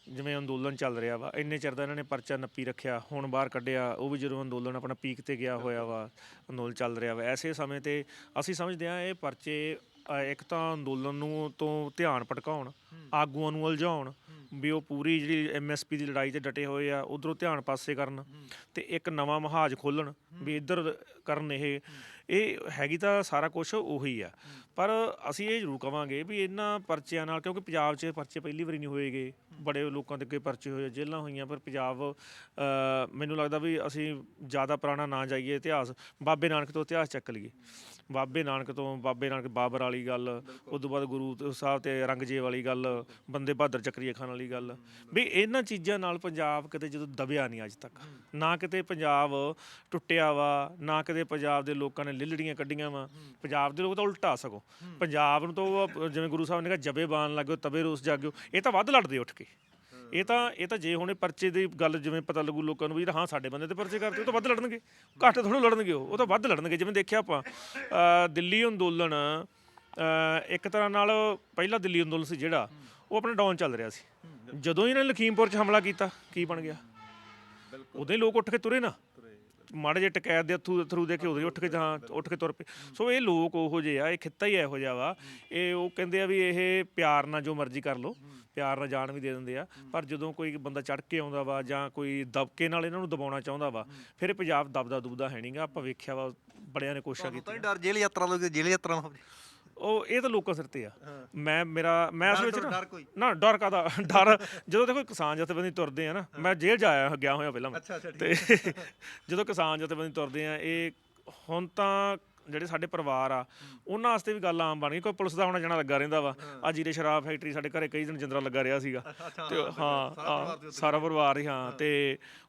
ਜਿਵੇਂ ਅੰਦੋਲਨ ਚੱਲ ਰਿਹਾ ਵਾ ਇੰਨੇ ਚਿਰ ਦਾ ਇਹਨਾਂ ਨੇ ਪਰਚਾ ਨੱਪੀ ਰੱਖਿਆ ਹੁਣ ਬਾਹਰ ਕੱਢਿਆ ਉਹ ਵੀ ਜਦੋਂ ਅੰਦੋਲਨ ਆਪਣਾ ਪੀਕ ਤੇ ਗਿਆ ਹੋਇਆ ਵਾ ਅੰਦੋਲਨ ਚੱਲ ਰਿਹਾ ਵਾ ਐਸੇ ਸਮੇਂ ਤੇ ਅਸੀਂ ਸਮਝਦੇ ਹਾਂ ਇਹ ਪਰਚੇ ਅ, ਇੱਕ ਤਾਂ ਅੰਦੋਲਨ ਨੂੰ ਤੋਂ ਧਿਆਨ ਭਟਕਾਉਣ ਆਗੂਆਂ ਨੂੰ ਉਲਝਾਉਣ ਵੀ ਉਹ ਪੂਰੀ ਜਿਹੜੀ ਐਮਐਸਪੀ ਦੀ ਲੜਾਈ 'ਚ ਡਟੇ ਹੋਏ ਆ ਉਧਰੋਂ ਧਿਆਨ ਪਾਸੇ ਕਰਨ ਤੇ ਇੱਕ ਨਵਾਂ ਮਹਾਜ ਖੋਲਣ ਵੀ ਇੱਧਰ ਕਰਨ ਇਹ ਇਹ ਹੈਗੀ ਤਾਂ ਸਾਰਾ ਕੁਝ ਉਹੀ ਆ। ਪਰ ਅਸੀਂ ਇਹ ਜ਼ਰੂਰ ਕਵਾਂਗੇ ਵੀ ਇਹਨਾਂ ਪਰਚਿਆਂ ਨਾਲ, ਕਿਉਂਕਿ ਪੰਜਾਬ 'ਚ ਪਰਚੇ ਪਹਿਲੀ ਵਾਰੀ ਨਹੀਂ ਹੋਏਗੇ। ਬੜੇ ਲੋਕਾਂ ਦੇ ਅੱਗੇ ਪਰਚੇ ਹੋਏ, ਜੇਲ੍ਹਾਂ ਹੋਈਆਂ, ਪਰ ਪੰਜਾਬ ਮੈਨੂੰ ਲੱਗਦਾ ਵੀ ਅਸੀਂ ਜ਼ਿਆਦਾ ਪੁਰਾਣਾ ਨਾ ਜਾਈਏ ਇਤਿਹਾਸ। ਬਾਬੇ ਨਾਨਕ ਤੋਂ ਇਤਿਹਾਸ ਚੱਕ ਲਈਏ। ਬਾਬੇ ਨਾਨਕ ਤੋਂ ਬਾਬੇ ਨਾਨਕ ਬਾਬਰ ਵਾਲੀ ਗੱਲ ਉਸ ਤੋਂ ਬਾਅਦ ਗੁਰੂ ਸਾਹਿਬ ਤੇ ਰੰਗਜੇ ਵਾਲੀ ਗੱਲ, ਬੰਦੇ ਬਹਾਦਰ ਚੱਕਰੀਆ ਖਾਨ ਵਾਲੀ ਗੱਲ। ਵੀ ਇਹਨਾਂ ਚੀਜ਼ਾਂ ਨਾਲ ਪੰਜਾਬ ਕਿਤੇ ਜਦੋਂ ਦਬਿਆ ਨਹੀਂ ਅੱਜ ਤੱਕ। ਨਾ ਕਿਤੇ ਪੰਜਾਬ ਟੁੱਟਿਆ ਵਾ, ਨਾ ਕਿਤੇ ਪੰਜਾਬ ਦੇ ਲੋਕਾਂ ਨੇ ਲਿਲੜੀਆਂ ਕੱਢੀਆਂ ਵਾ। ਪੰਜਾਬ ਦੇ ਲੋਕ ਤਾਂ ਉਲਟਾ ਸਕੋ ਪੰਜਾਬ ਨੂੰ ਤਾਂ ਉਹ ਜਿਵੇਂ ਗੁਰੂ ਸਾਹਿਬ ਨੇ ਕਿਹਾ ਜਬੇ ਬਾਣ ਲੱਗਿਓ ਤਬੇ ਰੋਸ ਜਾਗਿਓ। ਇਹ ਤਾਂ ਵੱਧ ਲੜਦੇ ਉੱਠ ਕੇ। ਇਹ ਤਾਂ ਇਹ ਤਾਂ ਜੇ ਹੁਣੇ ਪਰਚੇ ਦੀ ਗੱਲ ਜਿਵੇਂ ਪਤਾ ਲੱਗੂ ਲੋਕਾਂ ਨੂੰ ਵੀ ਹਾਂ ਸਾਡੇ ਬੰਦੇ ਤੇ ਪਰਚੇ ਕਰਦੇ ਉਹ ਤਾਂ ਵੱਧ ਲੜਨਗੇ। ਘੱਟ ਥੋੜ੍ਹਾ ਲੜਨਗੇ ਉਹ ਤਾਂ ਵੱਧ ਲੜਨਗੇ। ਜਿਵੇਂ ਦੇਖਿਆ ਆਪਾਂ ਦਿੱਲੀ ਅੰਦੋਲਨ ਇੱਕ ਤਰ੍ਹਾਂ ਨਾਲ ਪਹਿਲਾ ਦਿੱਲੀ ਅੰਦੋਲਨ ਸੀ ਜਿਹੜਾ ਉਹ ਆਪਣਾ ਡਾਊਨ ਚੱਲ ਰਿਹਾ ਸੀ। ਜਦੋਂ ਹੀ ਇਹਨਾਂ ਨੇ ਲਖੀਮਪੁਰ 'ਚ ਹਮਲਾ ਕੀਤਾ ਕੀ ਬਣ ਗਿਆ? ਉਦੋਂ ਹੀ ਲੋਕ ਉੱਠ ਕੇ ਤੁਰੇ ਨਾ। ਮਾੜੇ ਜਿਹੇ ਟਕੈਤ ਦੇ ਥਰੂ ਥਰੂ ਦੇ ਕੇ ਹੀ ਉੱਠ ਕੇ ਜਾਂ ਉੱਠ ਕੇ ਤੁਰ ਪਏ। ਸੋ ਇਹ ਲੋਕ ਉਹੋ ਜਿਹੇ ਆ ਇਹ ਖਿੱਤਾ ਹੀ ਇਹੋ ਜਿਹਾ ਵਾ। ਇਹ ਉਹ ਕਹਿੰਦੇ ਆ ਵੀ ਇਹ ਪਿਆਰ ਨਾਲ ਜੋ ਮਰਜ਼ੀ ਕਰ ਲਓ ਪਿਆਰ ਨਾਲ ਜਾਨ ਵੀ ਦੇ ਦਿੰਦੇ ਆ। ਪਰ ਜਦੋਂ ਕੋਈ ਬੰਦਾ ਚੜ ਕੇ ਆਉਂਦਾ ਵਾ ਜਾਂ ਕੋਈ ਦਬਕੇ ਨਾਲ ਇਹਨਾਂ ਨੂੰ ਦਬਾਉਣਾ ਚਾਹੁੰਦਾ ਵਾ ਫਿਰ ਪੰਜਾਬ ਦਬਦਾ ਦੁਬਦਾ ਹੈ ਨਹੀਂਗਾ ਆਪਾਂ ਵੇਖਿਆ ਵਾ ਬੜਿਆਂ ਨੇ ਕੋਸ਼ਿਸ਼ਾਂ ਤਾਂ ਕੀਤੀਆਂ। ਹੀ ਡਰ ਜੇਲ੍ਹ ਯਾਤਰਾ ਲੋਕ ਜੇਲ੍ਹ ਯਾਤਰਾ ਨਾ ਹੋਵੇ ਉਹ ਇਹ ਤਾਂ ਲੋਕਾਂ ਸਿਰ ਤੇ ਆ। ਮੈਂ ਮੇਰਾ ਮੈਂ ਅਸਲ ਵਿੱਚ ਨਾ? ਨਾ ਡਰ ਕਾਦਾ ਡਰ ਜਦੋਂ ਦੇਖੋ ਕਿਸਾਨ ਜਥੇਬੰਦੀ ਤੁਰਦੇ ਆ ਨਾ ਮੈਂ ਜੇਲ੍ਹ 'ਚ ਆਇਆ ਗਿਆ ਹੋਇਆ ਪਹਿਲਾਂ ਤੇ ਜਦੋਂ ਕਿਸਾਨ ਜਥੇਬੰਦੀ ਤੁਰਦੇ ਆ ਇਹ ਹੁਣ ਤਾਂ ਜਿਹੜੇ ਸਾਡੇ ਪਰਿਵਾਰ ਆ ਉਹਨਾਂ ਵਾਸਤੇ ਵੀ ਗੱਲ ਆਮ ਬਣ ਗਈ ਕੋਈ ਪੁਲਿਸ ਦਾ ਆਉਣਾ ਜਾਣਾ ਲੱਗਾ ਰਹਿੰਦਾ ਵਾ। ਆ ਜੀਰੇ ਸ਼ਰਾਬ ਫੈਕਟਰੀ ਸਾਡੇ ਘਰੇ ਕਈ ਦਿਨ ਜਿੰਦਰਾ ਲੱਗਾ ਰਿਹਾ ਸੀਗਾ। ਤੇ ਹਾਂ, ਸਾਰਾ ਪਰਿਵਾਰ ਹੀ ਹਾਂ। ਤੇ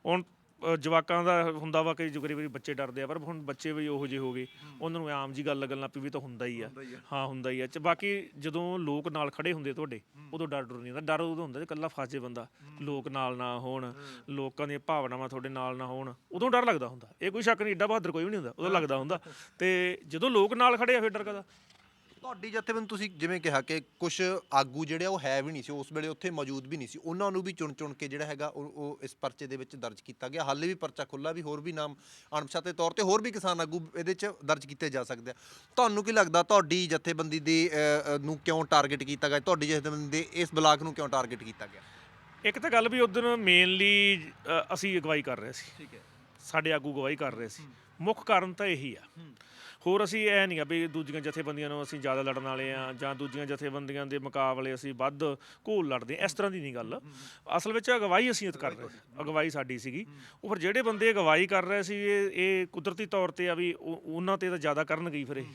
ਹੁਣ ਅ, ਜਵਾਕਾਂ ਦਾ ਹੁੰਦਾ ਵਾ ਕਿ ਜੋ ਕਈ ਵਾਰੀ ਬੱਚੇ ਡਰਦੇ ਆ ਪਰ ਹੁਣ ਬੱਚੇ ਵੀ ਉਹੋ ਜਿਹੇ ਹੋ ਗਏ। ਉਹਨਾਂ ਨੂੰ ਆਮ ਜੀ ਗੱਲ ਲੱਗਣ ਲੱਗ ਪਈ ਵੀ ਤਾਂ ਹੁੰਦਾ ਹੀ ਆ। ਹਾਂ ਹੁੰਦਾ ਹੀ ਆ। ਚ ਬਾਕੀ ਜਦੋਂ ਲੋਕ ਨਾਲ ਖੜੇ ਹੁੰਦੇ ਤੁਹਾਡੇ ਉਦੋਂ ਡਰ ਡਰ ਨਹੀਂ ਹੁੰਦਾ। ਡਰ ਉਦੋਂ ਹੁੰਦਾ ਜੇ ਇਕੱਲਾ ਫਸ ਜੇ ਬੰਦਾ ਲੋਕ ਨਾਲ ਨਾ ਹੋਣ ਲੋਕਾਂ ਦੀਆਂ ਭਾਵਨਾਵਾਂ ਤੁਹਾਡੇ ਨਾਲ ਨਾ ਹੋਣ ਉਦੋਂ ਡਰ ਲੱਗਦਾ ਹੁੰਦਾ। ਇਹ ਕੋਈ ਸ਼ੱਕ ਨਹੀਂ ਏਡਾ ਬਹਾਦਰ ਕੋਈ ਵੀ ਨਹੀਂ ਹੁੰਦਾ ਉਦੋਂ ਲੱਗਦਾ ਹੁੰਦਾ। ਤੇ ਜਦੋਂ ਲੋਕ ਨਾਲ ਖੜੇ ਆ ਫਿਰ ਡਰ ਕਦਾ ਤੁਹਾਡੀ ਜਥੇਬੰਦੀ ਤੁਸੀਂ ਜਿਵੇਂ ਕਿਹਾ ਕਿ ਕੁਝ ਆਗੂ ਜਿਹੜੇ ਆ ਉਹ ਹੈ ਵੀ ਨਹੀਂ ਸੀ ਉਸ ਵੇਲੇ ਉੱਥੇ ਮੌਜੂਦ ਵੀ ਨਹੀਂ ਸੀ। ਉਹਨਾਂ ਨੂੰ ਵੀ ਚੁਣ ਚੁਣ ਕੇ ਜਿਹੜਾ ਹੈਗਾ ਉਹ ਉਹ ਇਸ ਪਰਚੇ ਦੇ ਵਿੱਚ ਦਰਜ ਕੀਤਾ ਗਿਆ। ਹਾਲੇ ਵੀ ਪਰਚਾ ਖੁੱਲਾ ਵੀ ਹੋਰ ਵੀ ਨਾਮ ਅਣਪਛਾਤੇ ਤੌਰ ਤੇ ਹੋਰ ਵੀ ਕਿਸਾਨ ਆਗੂ ਇਹਦੇ 'ਚ ਦਰਜ ਕੀਤੇ ਜਾ ਸਕਦੇ ਆ। ਤੁਹਾਨੂੰ ਕੀ ਲੱਗਦਾ ਤੁਹਾਡੀ ਜਥੇਬੰਦੀ ਦੀ ਨੂੰ ਕਿਉਂ ਟਾਰਗੇਟ ਕੀਤਾ ਗਿਆ? ਤੁਹਾਡੀ ਜਥੇਬੰਦੀ ਦੇ ਇਸ ਬਲਾਕ ਨੂੰ ਕਿਉਂ ਟਾਰਗੇਟ ਕੀਤਾ ਗਿਆ? ਇੱਕ ਤਾਂ ਗੱਲ ਵੀ ਉਦੋਂ ਮੇਨਲੀ ਅਸੀਂ ਅਗਵਾਈ ਕਰ ਰਹੇ ਸੀ। ਠੀਕ ਹੈ। ਸਾਡੇ ਆਗੂ ਗਵਾਹੀ ਕਰ ਰਹੇ ਸੀ। ਮੁੱਖ ਕਾਰਨ ਤਾਂ ਇਹੀ ਆ। ਹੋਰ ਅਸੀਂ ਇਹ ਨਹੀਂ ਆ ਵੀ ਦੂਜੀਆਂ ਜਥੇਬੰਦੀਆਂ ਨੂੰ ਅਸੀਂ ਜ਼ਿਆਦਾ ਲੜਨ ਵਾਲੇ ਆ ਜਾਂ ਦੂਜੀਆਂ ਜਥੇਬੰਦੀਆਂ ਦੇ ਮੁਕਾਬਲੇ ਅਸੀਂ ਵੱਧ ਘੋਲ ਲੜਦੇ ਆ ਇਸ ਤਰ੍ਹਾਂ ਦੀ ਨਹੀਂ ਗੱਲ। ਅਸਲ ਵਿੱਚ ਅਗਵਾਈ ਅਸੀਂ ਕਰ ਰਹੇ ਸੀ ਅਗਵਾਈ ਸਾਡੀ ਸੀਗੀ। ਉਹ ਫਿਰ ਜਿਹੜੇ ਬੰਦੇ ਅਗਵਾਈ ਕਰ ਰਹੇ ਸੀ, ਇਹ ਇਹ ਕੁਦਰਤੀ ਤੌਰ ਤੇ ਆ ਵੀ ਉਹਨਾਂ ਤੇ ਤਾਂ ਜ਼ਿਆਦਾ ਕਰਨਗੇ ਹੀ ਫਿਰ ਇਹ।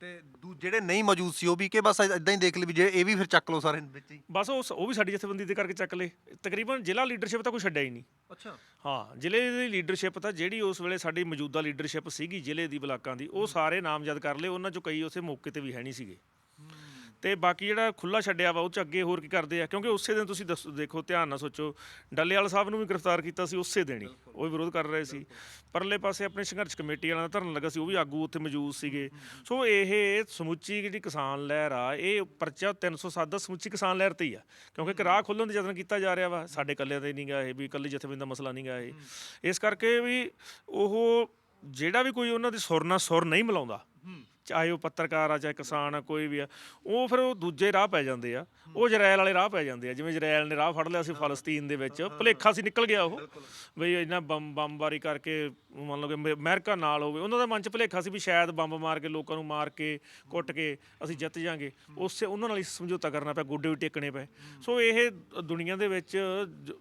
ਤੇ ਦੂ ਜਿਹੜੇ ਨਹੀਂ ਮੌਜੂਦ ਸੀ ਉਹ ਵੀ ਕਿ ਬਸ ਇਦਾਂ ਹੀ ਦੇਖ ਲਈ ਵੀ ਜਿਹੜੇ ਇਹ ਵੀ ਫਿਰ ਚੱਕ ਲਓ ਸਾਰੇ ਵਿੱਚ ਹੀ। ਬਸ ਉਹ ਉਹ ਵੀ ਸਾਡੀ ਜਥੇਬੰਦੀ ਦੇ ਕਰਕੇ ਚੱਕ ਲਏ। ਤਕਰੀਬਨ ਜ਼ਿਲ੍ਹਾ ਲੀਡਰਸ਼ਿਪ ਤਾਂ ਕੋਈ ਛੱਡਿਆ ਹੀ ਨਹੀਂ। ਅੱਛਾ। ਹਾਂ ਜ਼ਿਲ੍ਹੇ ਦੀ ਲੀਡਰਸ਼ਿਪ ਤਾਂ ਜਿਹੜੀ ਉਸ ਵੇਲੇ ਸਾਡੀ ਮੌਜੂਦਾ ਲੀਡਰਸ਼ਿਪ ਸੀਗੀ ਜ਼ਿਲ੍ਹੇ ਦੀ ਬਲਾਕਾਂ ਦੀ ਉਹ ਸਾਰੇ ਨਾਮਜ਼ਦ ਕਰ ਲਏ। ਉਹਨਾਂ ਚੋਂ ਕਈ ਉਸੇ ਮੌਕੇ ਤੇ ਵੀ ਹੈ ਨਹੀਂ ਸੀਗੇ। ਤੇ ਬਾਕੀ ਜਿਹੜਾ ਖੁੱਲਾ ਛੱਡਿਆ ਵਾ, ਉਹ ਚ ਅੱਗੇ ਹੋਰ ਕੀ ਕਰਦੇ ਆ? ਕਿਉਂਕਿ ਉਸੇ ਦਿਨ ਤੁਸੀਂ ਦੱਸੋ, ਦੇਖੋ, ਧਿਆਨ ਨਾਲ ਸੋਚੋ, ਡੱਲੇਵਾਲ ਸਾਹਿਬ ਨੂੰ ਵੀ ਗ੍ਰਿਫਤਾਰ ਕੀਤਾ ਸੀ ਉਸੇ ਦਿਨ ਹੀ। ਉਹ ਵੀ ਵਿਰੋਧ ਕਰ ਰਹੇ ਸੀ। ਪਰਲੇ ਪਾਸੇ ਆਪਣੇ ਸੰਘਰਸ਼ ਕਮੇਟੀ ਵਾਲਿਆਂ ਦਾ ਧਰਨ ਲੱਗਾ ਸੀ, ਉਹ ਵੀ ਆਗੂ ਉੱਥੇ ਮੌਜੂਦ ਸੀਗੇ। ਸੋ ਇਹ ਸਮੁੱਚੀ ਜਿਹੜੀ ਕਿਸਾਨ ਲਹਿਰ ਆ, ਇਹ ਪਰਚਾ 307 ਦਾ ਸਮੁੱਚੀ ਕਿਸਾਨ ਲਹਿਰ ਤੇ ਹੀ ਆ। ਕਿਉਂਕਿ ਇੱਕ ਰਾਹ ਖੋਲਣ ਦੀ ਯਤਨ ਕੀਤਾ ਜਾ ਰਿਹਾ ਵਾ, ਸਾਡੇ ਇਕੱਲਿਆਂ ਤੇ ਨਹੀਂਗਾ ਇਹ, ਵੀ ਇਕੱਲੇ ਜਥੇਬੰਦੀ ਦਾ ਮਸਲਾ ਨਹੀਂਗਾ ਇਹ। ਇਸ ਕਰਕੇ ਵੀ ਉਹ ਜਿਹੜਾ ਵੀ ਕੋਈ ਉਹਨਾਂ ਦੀ ਸੁਰ ਨਾਲ ਸੁਰ ਨਹੀਂ ਮਿਲਾਉਂਦਾ ਚਾਹੇ ਉਹ ਪੱਤਰਕਾਰ ਆ, ਚਾਹੇ ਕਿਸਾਨ ਆ, ਕੋਈ ਵੀ ਆ, ਉਹ ਫਿਰ ਉਹ ਦੂਜੇ ਰਾਹ ਪੈ ਜਾਂਦੇ ਆ। ਉਹ ਜਰੈਲ ਵਾਲੇ ਰਾਹ ਪੈ ਜਾਂਦੇ ਆ। ਜਿਵੇਂ ਜਰੈਲ ਨੇ ਰਾਹ ਫੜ ਲਿਆ ਸੀ ਫਲਸਤੀਨ ਦੇ ਵਿੱਚ। ਭੁਲੇਖਾ ਸੀ, ਨਿਕਲ ਗਿਆ ਉਹ। ਬਈ ਇਹਨਾਂ ਬੰਬ ਬੰਬਾਰੀ ਕਰਕੇ ਮੰਨ ਲਓ ਕਿ ਅਮੇ- ਅਮਰੀਕਾ ਨਾਲ ਹੋਵੇ, ਉਹਨਾਂ ਦਾ ਮਨ ਚ ਭੁਲੇਖਾ ਸੀ ਵੀ ਸ਼ਾਇਦ ਬੰਬ ਮਾਰ ਕੇ ਲੋਕਾਂ ਨੂੰ ਮਾਰ ਕੇ, ਕੁੱਟ ਕੇ ਅਸੀਂ ਜਿੱਤ ਜਾਾਂਗੇ। ਉਸੇ ਉਹਨਾਂ ਨਾਲ ਹੀ ਸਮਝੌਤਾ ਕਰਨਾ ਪਿਆ, ਗੋਡੇ ਵੀ ਟੇਕਣੇ ਪਏ। ਸੋ ਇਹ ਦੁਨੀਆ ਦੇ ਵਿੱਚ ਜ-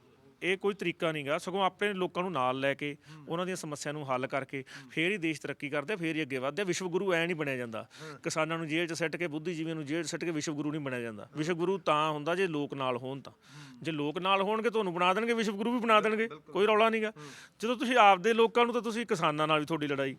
ਇਹ ਕੋਈ ਤਰੀਕਾ ਨਹੀਂਗਾ ਸਗੋਂ ਆਪਣੇ ਲੋਕਾਂ ਨੂੰ ਨਾਲ ਲੈ ਕੇ ਉਹਨਾਂ ਦੀਆਂ ਸਮੱਸਿਆ ਨੂੰ ਹੱਲ ਕਰਕੇ ਫੇਰ ਹੀ ਦੇਸ਼ ਤਰੱਕੀ ਕਰਦਾ ਫੇਰ ਹੀ ਅੱਗੇ ਵਧਦਾ ਵਿਸ਼ਵ ਗੁਰੂ ਐ ਨਹੀਂ ਬਣਿਆ ਜਾਂਦਾ। ਕਿਸਾਨਾਂ ਨੂੰ ਜੇਲ੍ਹ 'ਚ ਸੱਟ ਕੇ ਬੁੱਧੀਜੀਵੀਆਂ ਨੂੰ ਜੇਲ੍ਹ 'ਚ ਸੱਟ ਕੇ ਵਿਸ਼ਵ ਗੁਰੂ ਨਹੀਂ ਬਣਿਆ ਜਾਂਦਾ। ਵਿਸ਼ਵ ਗੁਰੂ ਤਾਂ ਹੁੰਦਾ ਜੇ ਲੋਕ ਨਾਲ ਹੋਣ ਤਾਂ। ਜੇ ਲੋਕ ਨਾਲ ਹੋਣਗੇ ਤੁਹਾਨੂੰ ਬਣਾ ਦੇਣਗੇ ਵਿਸ਼ਵ ਗੁਰੂ ਵੀ ਬਣਾ ਦੇਣਗੇ ਕੋਈ ਰੌਲਾ ਨਹੀਂਗਾ। ਜਦੋਂ ਤੁਸੀਂ ਆਪਦੇ ਲੋਕਾਂ ਨੂੰ ਤਾਂ ਤੁਸੀਂ ਕਿਸਾਨਾਂ ਨਾਲ ਵੀ ਤੁਹਾਡੀ ਲੜਾਈ।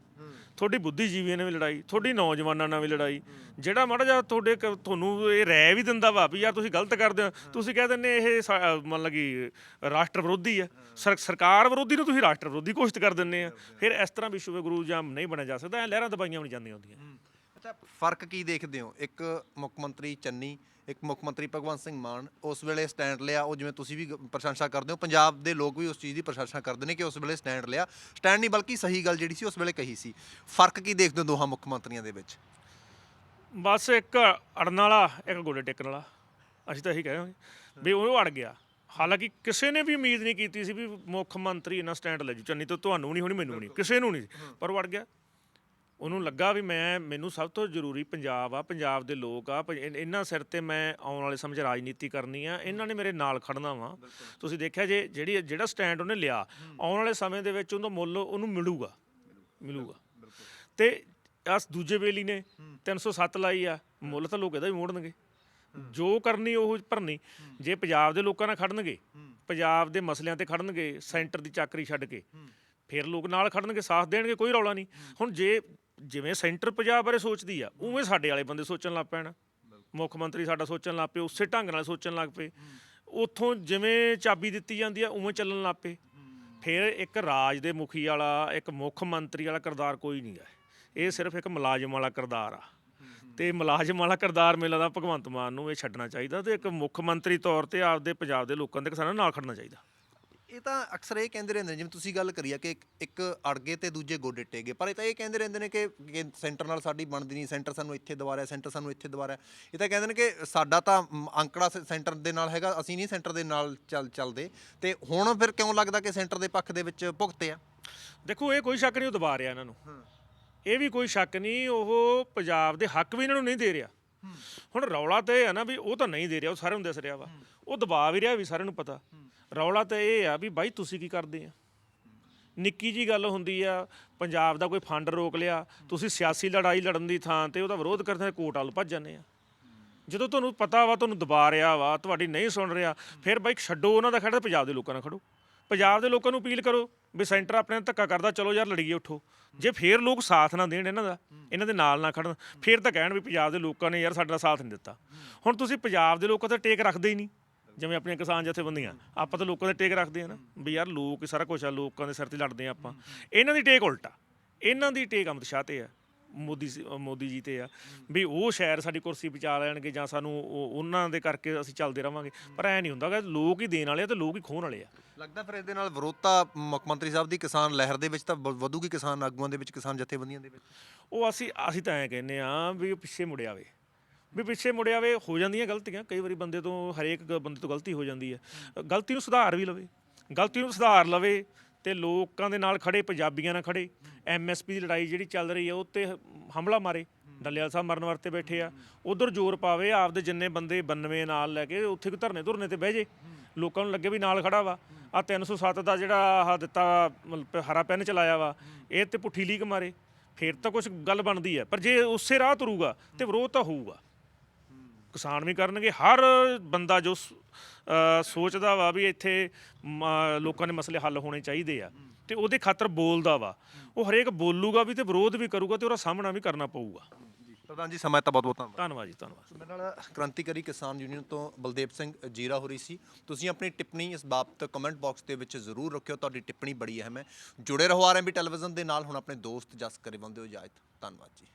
ਤੁਹਾਡੀ ਬੁੱਧੀਜੀਵੀਆਂ ਨਾਲ ਵੀ ਲੜਾਈ ਤੁਹਾਡੀ ਨੌਜਵਾਨਾਂ ਨਾਲ ਵੀ ਲੜਾਈ। ਜਿਹੜਾ ਮਾੜਾ ਜਿਹਾ ਤੁਹਾਡੇ ਕ- ਤੁਹਾਨੂੰ ਇਹ ਰਹਿ ਵੀ ਦਿੰਦਾ ਵਾ ਵੀ ਯਾਰ ਤੁਸੀਂ ਗਲਤ ਕਰਦੇ ਹੋ ਤੁਸੀਂ ਕਹਿ ਦਿੰਦੇ ਇਹ ਸਾ- ਅਹ ਮੰਨ ਲਗੀ ਰਾਸ਼ਟਰ ਵਿਰੋਧੀ ਸਰ- ਸਰਕਾਰ ਵਿਰੋਧੀ ਨੂੰ ਤੁਸੀਂ ਰਾਸ਼ਟਰ ਵਿਰੋਧੀ ਘੋਸ਼ਿਤ ਕਰ ਦਿੰਦੇ ਆ। ਫਿਰ ਇਸ ਤਰ੍ਹਾਂ ਵਿਸ਼ਵ ਗੁਰੂ ਜਾਂ ਨਹੀਂ ਬਣਿਆ ਜਾ ਸਕਦਾ ਐ ਲਹਿਰਾਂ ਦਬਾਈਆਂ ਵੀ ਨਹੀਂ ਜਾਂਦੀਆਂ ਹੁੰਦੀਆਂ। ਅੱਛਾ, ਫ਼ਰਕ ਕੀ ਦੇਖਦੇ ਹੋ? ਇੱਕ ਮੁੱਖ ਮੰਤਰੀ ਚੰਨੀ, ਇੱਕ ਮੁੱਖ ਮੰਤਰੀ ਭਗਵੰਤ ਸਿੰਘ ਮਾਨ, ਉਸ ਵੇਲੇ ਸਟੈਂਡ ਲਿਆ, ਉਹ ਜਿਵੇਂ ਤੁਸੀਂ ਵੀ ਗ- ਪ੍ਰਸ਼ੰਸਾ ਕਰਦੇ ਹੋ, ਪੰਜਾਬ ਦੇ ਲੋਕ ਵੀ ਉਸ ਚੀਜ਼ ਦੀ ਪ੍ਰਸ਼ੰਸਾ ਕਰਦੇ ਨੇ ਕਿ ਉਸ ਵੇਲੇ ਸਟੈਂਡ ਲਿਆ। ਸਟੈਂਡ ਨਹੀਂ, ਬਲਕਿ ਸਹੀ ਗੱਲ ਜਿਹੜੀ ਸੀ, ਉਸ ਵੇਲੇ ਕਹੀ ਸੀ। ਫ਼ਰਕ ਕੀ ਦੇਖਦੇ ਹੋ ਦੋਹਾਂ ਮੁੱਖ ਮੰਤਰੀਆਂ ਦੇ ਵਿੱਚ? ਬਸ ਇੱਕ ਅੜਨ ਵਾਲਾ, ਇੱਕ ਗੋਡੇ ਟੇਕਣ ਵਾਲਾ। ਅਸੀਂ ਤਾਂ ਇਹੀ ਕਹਾਂਗੇ ਵੀ ਉਹ ਅੜ ਗਿਆ। ਹਾਲਾਂਕਿ ਕਿਸੇ ਨੇ ਵੀ ਉਮੀਦ ਨਹੀਂ ਕੀਤੀ ਸੀ ਵੀ ਮੁੱਖ ਮੰਤਰੀ ਇੰਨਾ ਸਟੈਂਡ ਲੈ ਜੂ। ਚੰਨੀ ਤੋਂ ਤੁਹਾਨੂੰ ਨਹੀਂ ਹੋਣੀ, ਮੈਨੂੰ ਵੀ ਨਹੀਂ। ਕਿਸੇ ਨੂੰ ਨਹੀਂ ਪਰ ਉਹ ਅੜ ਗਿਆ। ਉਹਨੂੰ ਲੱਗਾ ਵੀ ਮੈਂ ਮੈਨੂੰ ਸਭ ਤੋਂ ਜ਼ਰੂਰੀ ਪੰਜਾਬ ਆ ਪੰਜਾਬ ਦੇ ਲੋਕ ਆ ਪ- ਇਨ- ਇਹਨਾਂ ਸਿਰ ਤੇ ਮੈਂ ਆਉਣ ਵਾਲੇ ਸਮੇਂ 'ਚ ਰਾਜਨੀਤੀ ਕਰਨੀ ਆ ਇਹਨਾਂ ਨੇ ਮੇਰੇ ਨਾਲ ਖੜਨਾ ਵਾ। ਤੁਸੀਂ ਦੇਖਿਆ ਜੇ ਜਿਹੜੀ ਜਿਹੜਾ ਸਟੈਂਡ ਉਹਨੇ ਲਿਆ ਆਉਣ ਵਾਲੇ ਸਮੇਂ ਦੇ ਵਿੱਚ ਉਹਦਾ ਮੁੱਲ ਉਹਨੂੰ ਮਿਲੂਗਾ। ਮਿਲੂਗਾ। ਤੇ ਆਸ ਦੂਜੇ ਵੇਲੀ ਨੇ 307 ਲਾਈ ਆ ਮੁੱਲ ਤਾਂ ਲੋਕ ਇਹਦਾ ਵੀ ਮੋੜਨਗੇ। ਜੋ ਕਰਨੀ ਉਹ ਭਰਨੀ। ਜੇ ਪੰਜਾਬ ਦੇ ਲੋਕਾਂ ਨਾਲ ਖੜਨਗੇ ਪੰਜਾਬ ਦੇ ਮਸਲਿਆਂ ਤੇ ਖੜਨਗੇ ਸੈਂਟਰ ਦੀ ਚਾਕਰੀ ਛੱਡ ਕੇ ਫਿਰ ਲੋਕ ਨਾਲ ਖੜਨਗੇ ਸਾਥ ਦੇਣਗੇ ਕੋਈ ਰੌਲਾ ਨਹੀਂ। ਹੁਣ ਜੇ ਜਿਵੇਂ ਸੈਂਟਰ ਪੰਜਾਬ ਬਾਰੇ ਸੋਚਦੀ ਆ, ਉਵੇਂ ਸਾਡੇ ਵਾਲੇ ਬੰਦੇ ਸੋਚਣ ਲੱਗ ਪੈਣ। ਮੁੱਖ ਮੰਤਰੀ ਸਾਡਾ ਸੋਚਣ ਲੱਗ ਪਏ, ਉਸੇ ਢੰਗ ਨਾਲ ਸੋਚਣ ਲੱਗ ਪਏ। ਉੱਥੋਂ ਜਿਵੇਂ ਚਾਬੀ ਦਿੱਤੀ ਜਾਂਦੀ ਆ, ਉਵੇਂ ਚੱਲਣ ਲੱਗ ਪਏ। ਫਿਰ ਇੱਕ ਰਾਜ ਦੇ ਮੁਖੀ ਵਾਲਾ, ਇੱਕ ਮੁੱਖ ਮੰਤਰੀ ਵਾਲਾ ਕਿਰਦਾਰ ਕੋਈ ਨਹੀਂ ਹੈ। ਇਹ ਸਿਰਫ ਇੱਕ ਮੁਲਾਜ਼ਮ ਵਾਲਾ ਕਿਰਦਾਰ ਆ। ਤੇ ਮੁਲਾਜ਼ਮ ਵਾਲਾ ਕਿਰਦਾਰ ਮੇਲਾ ਦਾ ਭਗਵੰਤ ਮਾਨ ਨੂੰ ਇਹ ਛੱਡਣਾ ਚਾਹੀਦਾ ਤੇ ਇੱਕ ਮੁੱਖ ਮੰਤਰੀ ਤੌਰ ਤੇ ਆਪਦੇ ਪੰਜਾਬ ਦੇ ਲੋਕਾਂ ਦੇ ਕਿਸਾਨਾਂ ਨਾਲ ਖੜਨਾ ਚਾਹੀਦਾ। ਇਹ ਤਾਂ ਅਕਸਰ ਇਹ ਕਹਿੰਦੇ ਰਹਿੰਦੇ ਨੇ ਜਿਵੇਂ ਤੁਸੀਂ ਗੱਲ ਕਰੀ ਆ ਕਿ ਇੱਕ- ਇੱਕ ਅੜਗੇ ਤੇ ਦੂਜੇ ਗੋਡੇ ਟੇਗੇ ਪਰ ਇਹ ਤਾਂ ਇਹ ਕਹਿੰਦੇ ਰਹਿੰਦੇ ਨੇ ਕਿ ਸੈਂਟਰ ਨਾਲ ਸਾਡੀ ਬਣਦੀ ਨਹੀਂ ਸੈਂਟਰ ਸਾਨੂੰ ਇੱਥੇ ਦਵਾ ਰਿਹਾ ਸੈਂਟਰ ਸਾਨੂੰ ਇੱਥੇ ਦਵਾ ਰਿਹਾ ਇਹ ਤਾਂ ਕਹਿੰਦੇ ਨੇ ਕਿ ਸਾਡਾ ਤਾਂ ਮ, ਅੰਕੜਾ ਸੈਂਟਰ ਦੇ ਨਾਲ ਹੈਗਾ ਅਸੀਂ ਨਹੀਂ ਸੈਂਟਰ ਦੇ ਨਾਲ ਚੱਲ ਚੱਲਦੇ। ਤੇ ਹੁਣ ਫਿਰ ਕਿਉਂ ਲੱਗਦਾ ਕਿ ਸੈਂਟਰ ਦੇ ਪੱਖ ਦੇ ਵਿੱਚ ਭੁਗਤੇ ਆ? ਦੇਖੋ ਇਹ ਕੋਈ ਸ਼ੱਕ ਨਹੀਂ ਉਹ ਦਬਾ ਰਿਹਾ ਇਹਨਾਂ ਨੂੰ। ਇਹ ਵੀ ਕੋਈ ਸ਼ੱਕ ਨਹੀਂ ਉਹ ਪੰਜਾਬ ਦੇ ਹੱਕ ਵੀ ਇਹਨਾਂ ਨੂੰ ਨਹੀਂ ਦੇ ਰਿਹਾ। ਹੁਣ ਰੌਲਾ ਤਾਂ ਆ ਨਾ ਵੀ ਉਹ ਤਾਂ ਨਹੀਂ ਦੇ ਰਿਹਾ ਉਹ ਸਾਰਿਆਂ ਨੂੰ ਦਿਸ ਰਿਹਾ ਵਾ। ਉਹ ਦਬਾ ਵੀ ਰਿਹਾ ਵੀ ਸਾਰਿਆਂ ਨੂੰ ਪਤਾ। ਰੌਲਾ ਤਾਂ ਇਹ ਆ ਵੀ ਬਾਈ ਤੁਸੀਂ ਕੀ ਕਰਦੇ ਆ? ਨਿੱਕੀ ਜੀ ਗੱਲ ਹੁੰਦੀ ਆ, ਪੰਜਾਬ ਦਾ ਕੋਈ ਫੰਡ ਰੋਕ ਲਿਆ, ਤੁਸੀਂ ਸਿਆਸੀ ਲੜਾਈ ਲੜਨ ਦੀ ਥਾਂ ਤੇ ਉਹਦਾ ਵਿਰੋਧ ਕਰਦੇ ਕੋਰਟ ਵੱਲ ਭੱਜ ਜਾਂਦੇ ਆ। ਜਦੋਂ ਤੁਹਾਨੂੰ ਪਤਾ ਵਾ, ਤੁਹਾਨੂੰ ਦਬਾ ਰਿਹਾ ਵਾ, ਤੁਹਾਡੀ ਨਹੀਂ ਸੁਣ ਰਿਹਾ, ਫਿਰ ਬਾਈ ਛੱਡੋ ਉਹਨਾਂ ਦਾ ਖੜਾ ਪੰਜਾਬ ਦੇ ਲੋਕਾਂ ਨਾਲ ਖੜੋ। ਪੰਜਾਬ ਦੇ ਲੋਕਾਂ ਨੂੰ ਅਪੀਲ ਕਰੋ ਵੀ ਸੈਂਟਰ ਆਪਣੇ ਨਾਲ ਧੱਕਾ ਕਰਦਾ, ਚਲੋ ਯਾਰ ਲੜੀਏ ਉੱਠੋ। ਜੇ ਫੇਰ ਲੋਕ ਸਾਥ ਨਾ ਦੇਣ ਇਹਨਾਂ ਦਾ, ਇਹਨਾਂ ਦੇ ਨਾਲ ਨਾ ਖੜਨ, ਫੇਰ ਤਾਂ ਕਹਿਣ ਵੀ ਪੰਜਾਬ ਦੇ ਲੋਕਾਂ ਨੇ ਯਾਰ ਸਾਡਾ ਸਾਥ ਨਹੀਂ ਦਿੱਤਾ। ਹੁਣ ਤੁਸੀਂ ਪੰਜਾਬ ਦੇ ਲੋਕਾਂ ਤੇ ਟੇਕ ਰੱਖਦੇ ਹੀ ਨਹੀਂ। ਜਿਵੇਂ ਆਪਣੀਆਂ ਕਿਸਾਨ ਜਥੇਬੰਦੀਆਂ ਆਪਾਂ ਤਾਂ ਲੋਕਾਂ ਦੇ ਟੇਕ ਰੱਖਦੇ ਆ ਨਾ ਵੀ ਯਾਰ ਲੋਕ ਹੀ ਸਾਰਾ ਕੁਝ ਆ ਲੋਕਾਂ ਦੇ ਸਿਰ ਤੇ ਲੜਦੇ ਆ ਆਪਾਂ। ਇਹਨਾਂ ਦੀ ਟੇਕ ਉਲਟਾ ਇਹਨਾਂ ਦੀ ਟੇਕ ਅਮਿਤ ਸ਼ਾਹ ਤੇ ਆ ਮੋਦੀ ਮੋਦੀ ਜੀ ਤੇ ਆ ਵੀ ਉਹ ਸ਼ਾਇਦ ਸਾਡੀ ਕੁਰਸੀ ਬਚਾ ਲੈਣਗੇ ਜਾਂ ਸਾਨੂੰ ਉਹ- ਉਹਨਾਂ ਦੇ ਕਰਕੇ ਅਸੀਂ ਚੱਲਦੇ ਰਵਾਂਗੇ। ਪਰ ਐ ਨਹੀਂ ਹੁੰਦਾ ਗਾ ਲੋਕ ਹੀ ਦੇਣ ਵਾਲੇ ਆ ਤੇ ਲੋਕ ਹੀ ਖੋਹਣ ਵਾਲੇ ਆ। ਲੱਗਦਾ ਫਿਰ ਇਹਦੇ ਨਾਲ ਵਿਰੋਧਤਾ ਮੁੱਖ ਮੰਤਰੀ ਸਾਹਿਬ ਦੀ ਕਿਸਾਨ ਲਹਿਰ ਦੇ ਵਿੱਚ ਤਾਂ ਵ- ਵਧੂਗੀ ਕਿਸਾਨ ਆਗੂਆਂ ਦੇ ਵਿੱਚ ਕਿਸਾਨ ਜਥੇਬੰਦੀਆਂ ਦੇ ਵਿੱਚ? ਉਹ ਅਸੀਂ ਅਸੀਂ ਤਾਂ ਐ ਕਹਿੰਦੇ ਆ ਵੀ ਪਿੱਛੇ ਮੁੜ ਆਵੇ। ਵੀ ਪਿੱਛੇ ਮੁੜਿਆ ਵੇ ਹੋ ਜਾਂਦੀਆਂ ਗਲਤੀਆਂ, ਕਈ ਵਾਰੀ ਬੰਦੇ ਤੋਂ ਹਰੇਕ ਗ- ਬੰਦੇ ਤੋਂ ਗਲਤੀ ਹੋ ਜਾਂਦੀ ਹੈ। ਗਲਤੀ ਨੂੰ ਸੁਧਾਰ ਵੀ ਲਵੇ, ਗਲਤੀ ਨੂੰ ਸੁਧਾਰ ਲਵੇ ਤੇ ਲੋਕਾਂ ਦੇ ਨਾਲ ਖੜੇ, ਪੰਜਾਬੀਆਂ ਨਾਲ ਖੜੇ ਐਮਐਸਪੀ ਦੀ ਲੜਾਈ ਜਿਹੜੀ ਚੱਲ ਰਹੀ ਹੈ, ਉਹ ਤੇ ਹਮਲਾ ਮਾਰੇ। ਡੱਲੇਵਾਲ ਸਾਹਿਬ ਮਰਨ ਵਰਤੇ ਬੈਠੇ ਆ, ਉਧਰ ਜ਼ੋਰ ਪਾਵੇ, ਆਪਦੇ ਜਿੰਨੇ ਬੰਦੇ 92 ਨਾਲ ਲੈ ਕੇ ਉੱਥੇ ਕੋਈ ਧਰਨੇ ਧੁਰਨੇ ਤੇ ਬਹਿ ਜੇ। ਲੋਕਾਂ ਨੂੰ ਲੱਗੇ ਵੀ ਨਾਲ ਖੜਾ ਵਾ। ਆ 307 ਦਾ ਜਿਹੜਾ ਆਹ ਦਿੱਤਾ ਮਤਲਬ ਹਰਾ ਪੈਨ ਚਲਾਇਆ ਵਾ, ਇਹ ਤੇ ਪੁੱਠੀ ਲੀਕ ਮਾਰੇ। ਫਿਰ ਤਾਂ ਕੁਝ ਗੱਲ ਬਣਦੀ ਹੈ, ਪਰ ਜੇ ਉਸੇ ਰਾਹ ਤੁਰੂਗਾ ਤੇ ਵਿਰੋਧ ਤਾਂ ਹੋਊਗਾ। ਕਿਸਾਨ ਵੀ ਕਰਨਗੇ। ਹਰ ਬੰਦਾ ਜੋ ਸ- ਅ, ਸੋਚਦਾ ਵਾ ਵੀ ਇੱਥੇ ਮ, ਲੋਕਾਂ ਦੇ ਮਸਲੇ ਹੱਲ ਹੋਣੇ ਚਾਹੀਦੇ ਆ ਤੇ ਉਹਦੇ ਖਾਤਰ ਬੋਲਦਾ ਵਾ। ਉਹ ਹਰੇਕ ਬੋਲੂਗਾ ਵੀ ਤੇ ਵਿਰੋਧ ਵੀ ਕਰੂਗਾ ਤੇ ਉਹਦਾ ਸਾਹਮਣਾ ਵੀ ਕਰਨਾ ਪਊਗਾ। ਪ੍ਰਧਾਨ ਜੀ ਸਮਾਂ ਤਾਂ ਬਹੁਤ ਬਹੁਤ ਧੰਨਵਾਦ। ਧੰਨਵਾਦ ਜੀ ਧੰਨਵਾਦ। ਮੇਰੇ ਨਾਲ ਕ੍ਰਾਂਤੀਕਾਰੀ ਕਿਸਾਨ ਯੂਨੀਅਨ ਤੋਂ ਬਲਦੇਵ ਸਿੰਘ ਜੀਰਾ ਹੋ ਰਹੀ ਸੀ। ਤੁਸੀਂ ਆਪਣੀ ਟਿੱਪਣੀ ਇਸ ਬਾਬਤ ਕਮੈਂਟ ਬਾਕਸ ਦੇ ਵਿੱਚ ਜ਼ਰੂਰ ਰੱਖਿਓ। ਤੁਹਾਡੀ ਟਿੱਪਣੀ ਬੜੀ ਅਹਿਮ ਹੈ। ਜੁੜੇ ਰਹੋ ਆਰਐਮਬੀ ਟੈਲੀਵਿਜ਼ਨ ਦੇ ਨਾਲ। ਹੁਣ ਆਪਣੇ ਦੋਸਤ ਜਸ ਕਰੇ ਬੰਦੇ ਹੋ ਇਜਾਜ਼ਤ ਧੰਨਵਾਦ ਜੀ।